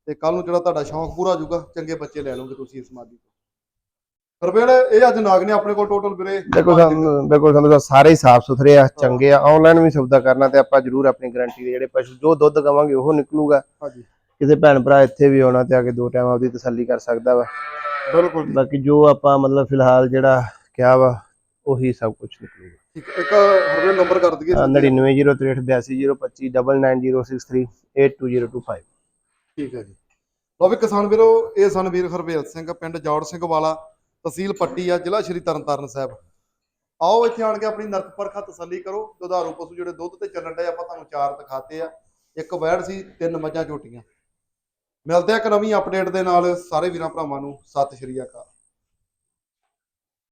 [SPEAKER 1] ਤੇ ਕੱਲ ਨੂੰ ਜਿਹੜਾ ਤੁਹਾਡਾ ਸ਼ੌਂਕ ਪੂਰਾ ਹੋ ਜਾਊਗਾ ਚੰਗੇ ਬੱਚੇ ਲੈ ਲਓਗੇ ਤੁਸੀਂ ਇਸ ਮਾਲੀ ਤੋਂ। ਰਬੇਲ ਇਹ ਅੱਜ ਨਾਗ ਨੇ ਆਪਣੇ ਕੋਲ ਟੋਟਲ ਵੀਰੇ
[SPEAKER 2] ਦੇਖੋ ਸਾਨੂੰ ਦੇਖੋ ਸਾਨੂੰ ਸਾਰੇ ਹੀ ਸਾਫ਼ ਸੁਥਰੇ ਆ ਚੰਗੇ ਆ ਆਨਲਾਈਨ ਵੀ ਸੌਦਾ ਕਰਨਾ ਤੇ ਆਪਾਂ ਜ਼ਰੂਰ ਆਪਣੀ ਗਾਰੰਟੀ ਦੇ ਜਿਹੜੇ ਪਸ਼ੂ ਜੋ ਦੁੱਧ ਕਵਾਂਗੇ ਉਹ ਨਿਕਲੂਗਾ।
[SPEAKER 1] ਹਾਂਜੀ।
[SPEAKER 2] ਕਿਸੇ ਭੈਣ ਭਰਾ ਇੱਥੇ ਵੀ ਆਉਣਾ ਤੇ ਆ ਕੇ ਦੋ ਟਾਈਮ ਆਪਦੀ ਤਸੱਲੀ ਕਰ ਸਕਦਾ ਵਾ।
[SPEAKER 1] ਬਿਲਕੁਲ।
[SPEAKER 2] ਬਾਕੀ ਜੋ ਆਪਾਂ ਮਤਲਬ ਫਿਲਹਾਲ ਜਿਹੜਾ ਕਿਹਾ ਵਾ ਉਹੀ ਸਭ ਕੁਝ ਨਿਕਲੂਗਾ।
[SPEAKER 1] ਠੀਕ। ਇੱਕ ਰਬੇਲ ਨੰਬਰ ਕਰ ਦਈਏ
[SPEAKER 2] 99038225
[SPEAKER 1] ਠੀਕ ਹੈ ਜੀ। ਵੀ ਕਿਸਾਨ ਵੀਰੋ ਇਹ ਸਨ ਵੀਰ ਹਰਵੇਲ ਸਿੰਘ ਪਿੰਡ ਜੌੜ ਸਿੰਘ ਵਾਲਾ। ਤਹਿਸੀਲ ਪੱਟੀ ਆ, ਜ਼ਿਲ੍ਹਾ ਸ਼੍ਰੀ ਤਰਨਤਾਰਨ ਸਾਹਿਬ। ਆਓ ਇੱਥੇ ਆਣ ਕੇ ਆਪਣੀ ਨਰਕ ਪਰਖਾ ਤਸੱਲੀ ਕਰੋ। ਦੁਧਾਰੂ ਪਸ਼ੂ ਜਿਹੜੇ ਦੁੱਧ ਤੇ ਚੱਲਣ ਡਏ, ਆਪਾਂ ਤੁਹਾਨੂੰ ਚਾਰ ਦਿਖਾਤੇ ਆ। ਇੱਕ ਵੈੜ ਸੀ, ਤਿੰਨ ਮੱਝਾਂ ਝੋਟੀਆਂ। ਮਿਲਦੇ ਆ ਇੱਕ ਨਵੀਂ ਅਪਡੇਟ ਦੇ ਨਾਲ। ਸਾਰੇ ਵੀਰਾਂ ਭਰਾਵਾਂ ਨੂੰ ਸਤਿ ਸ਼੍ਰੀ ਅਕਾਲ।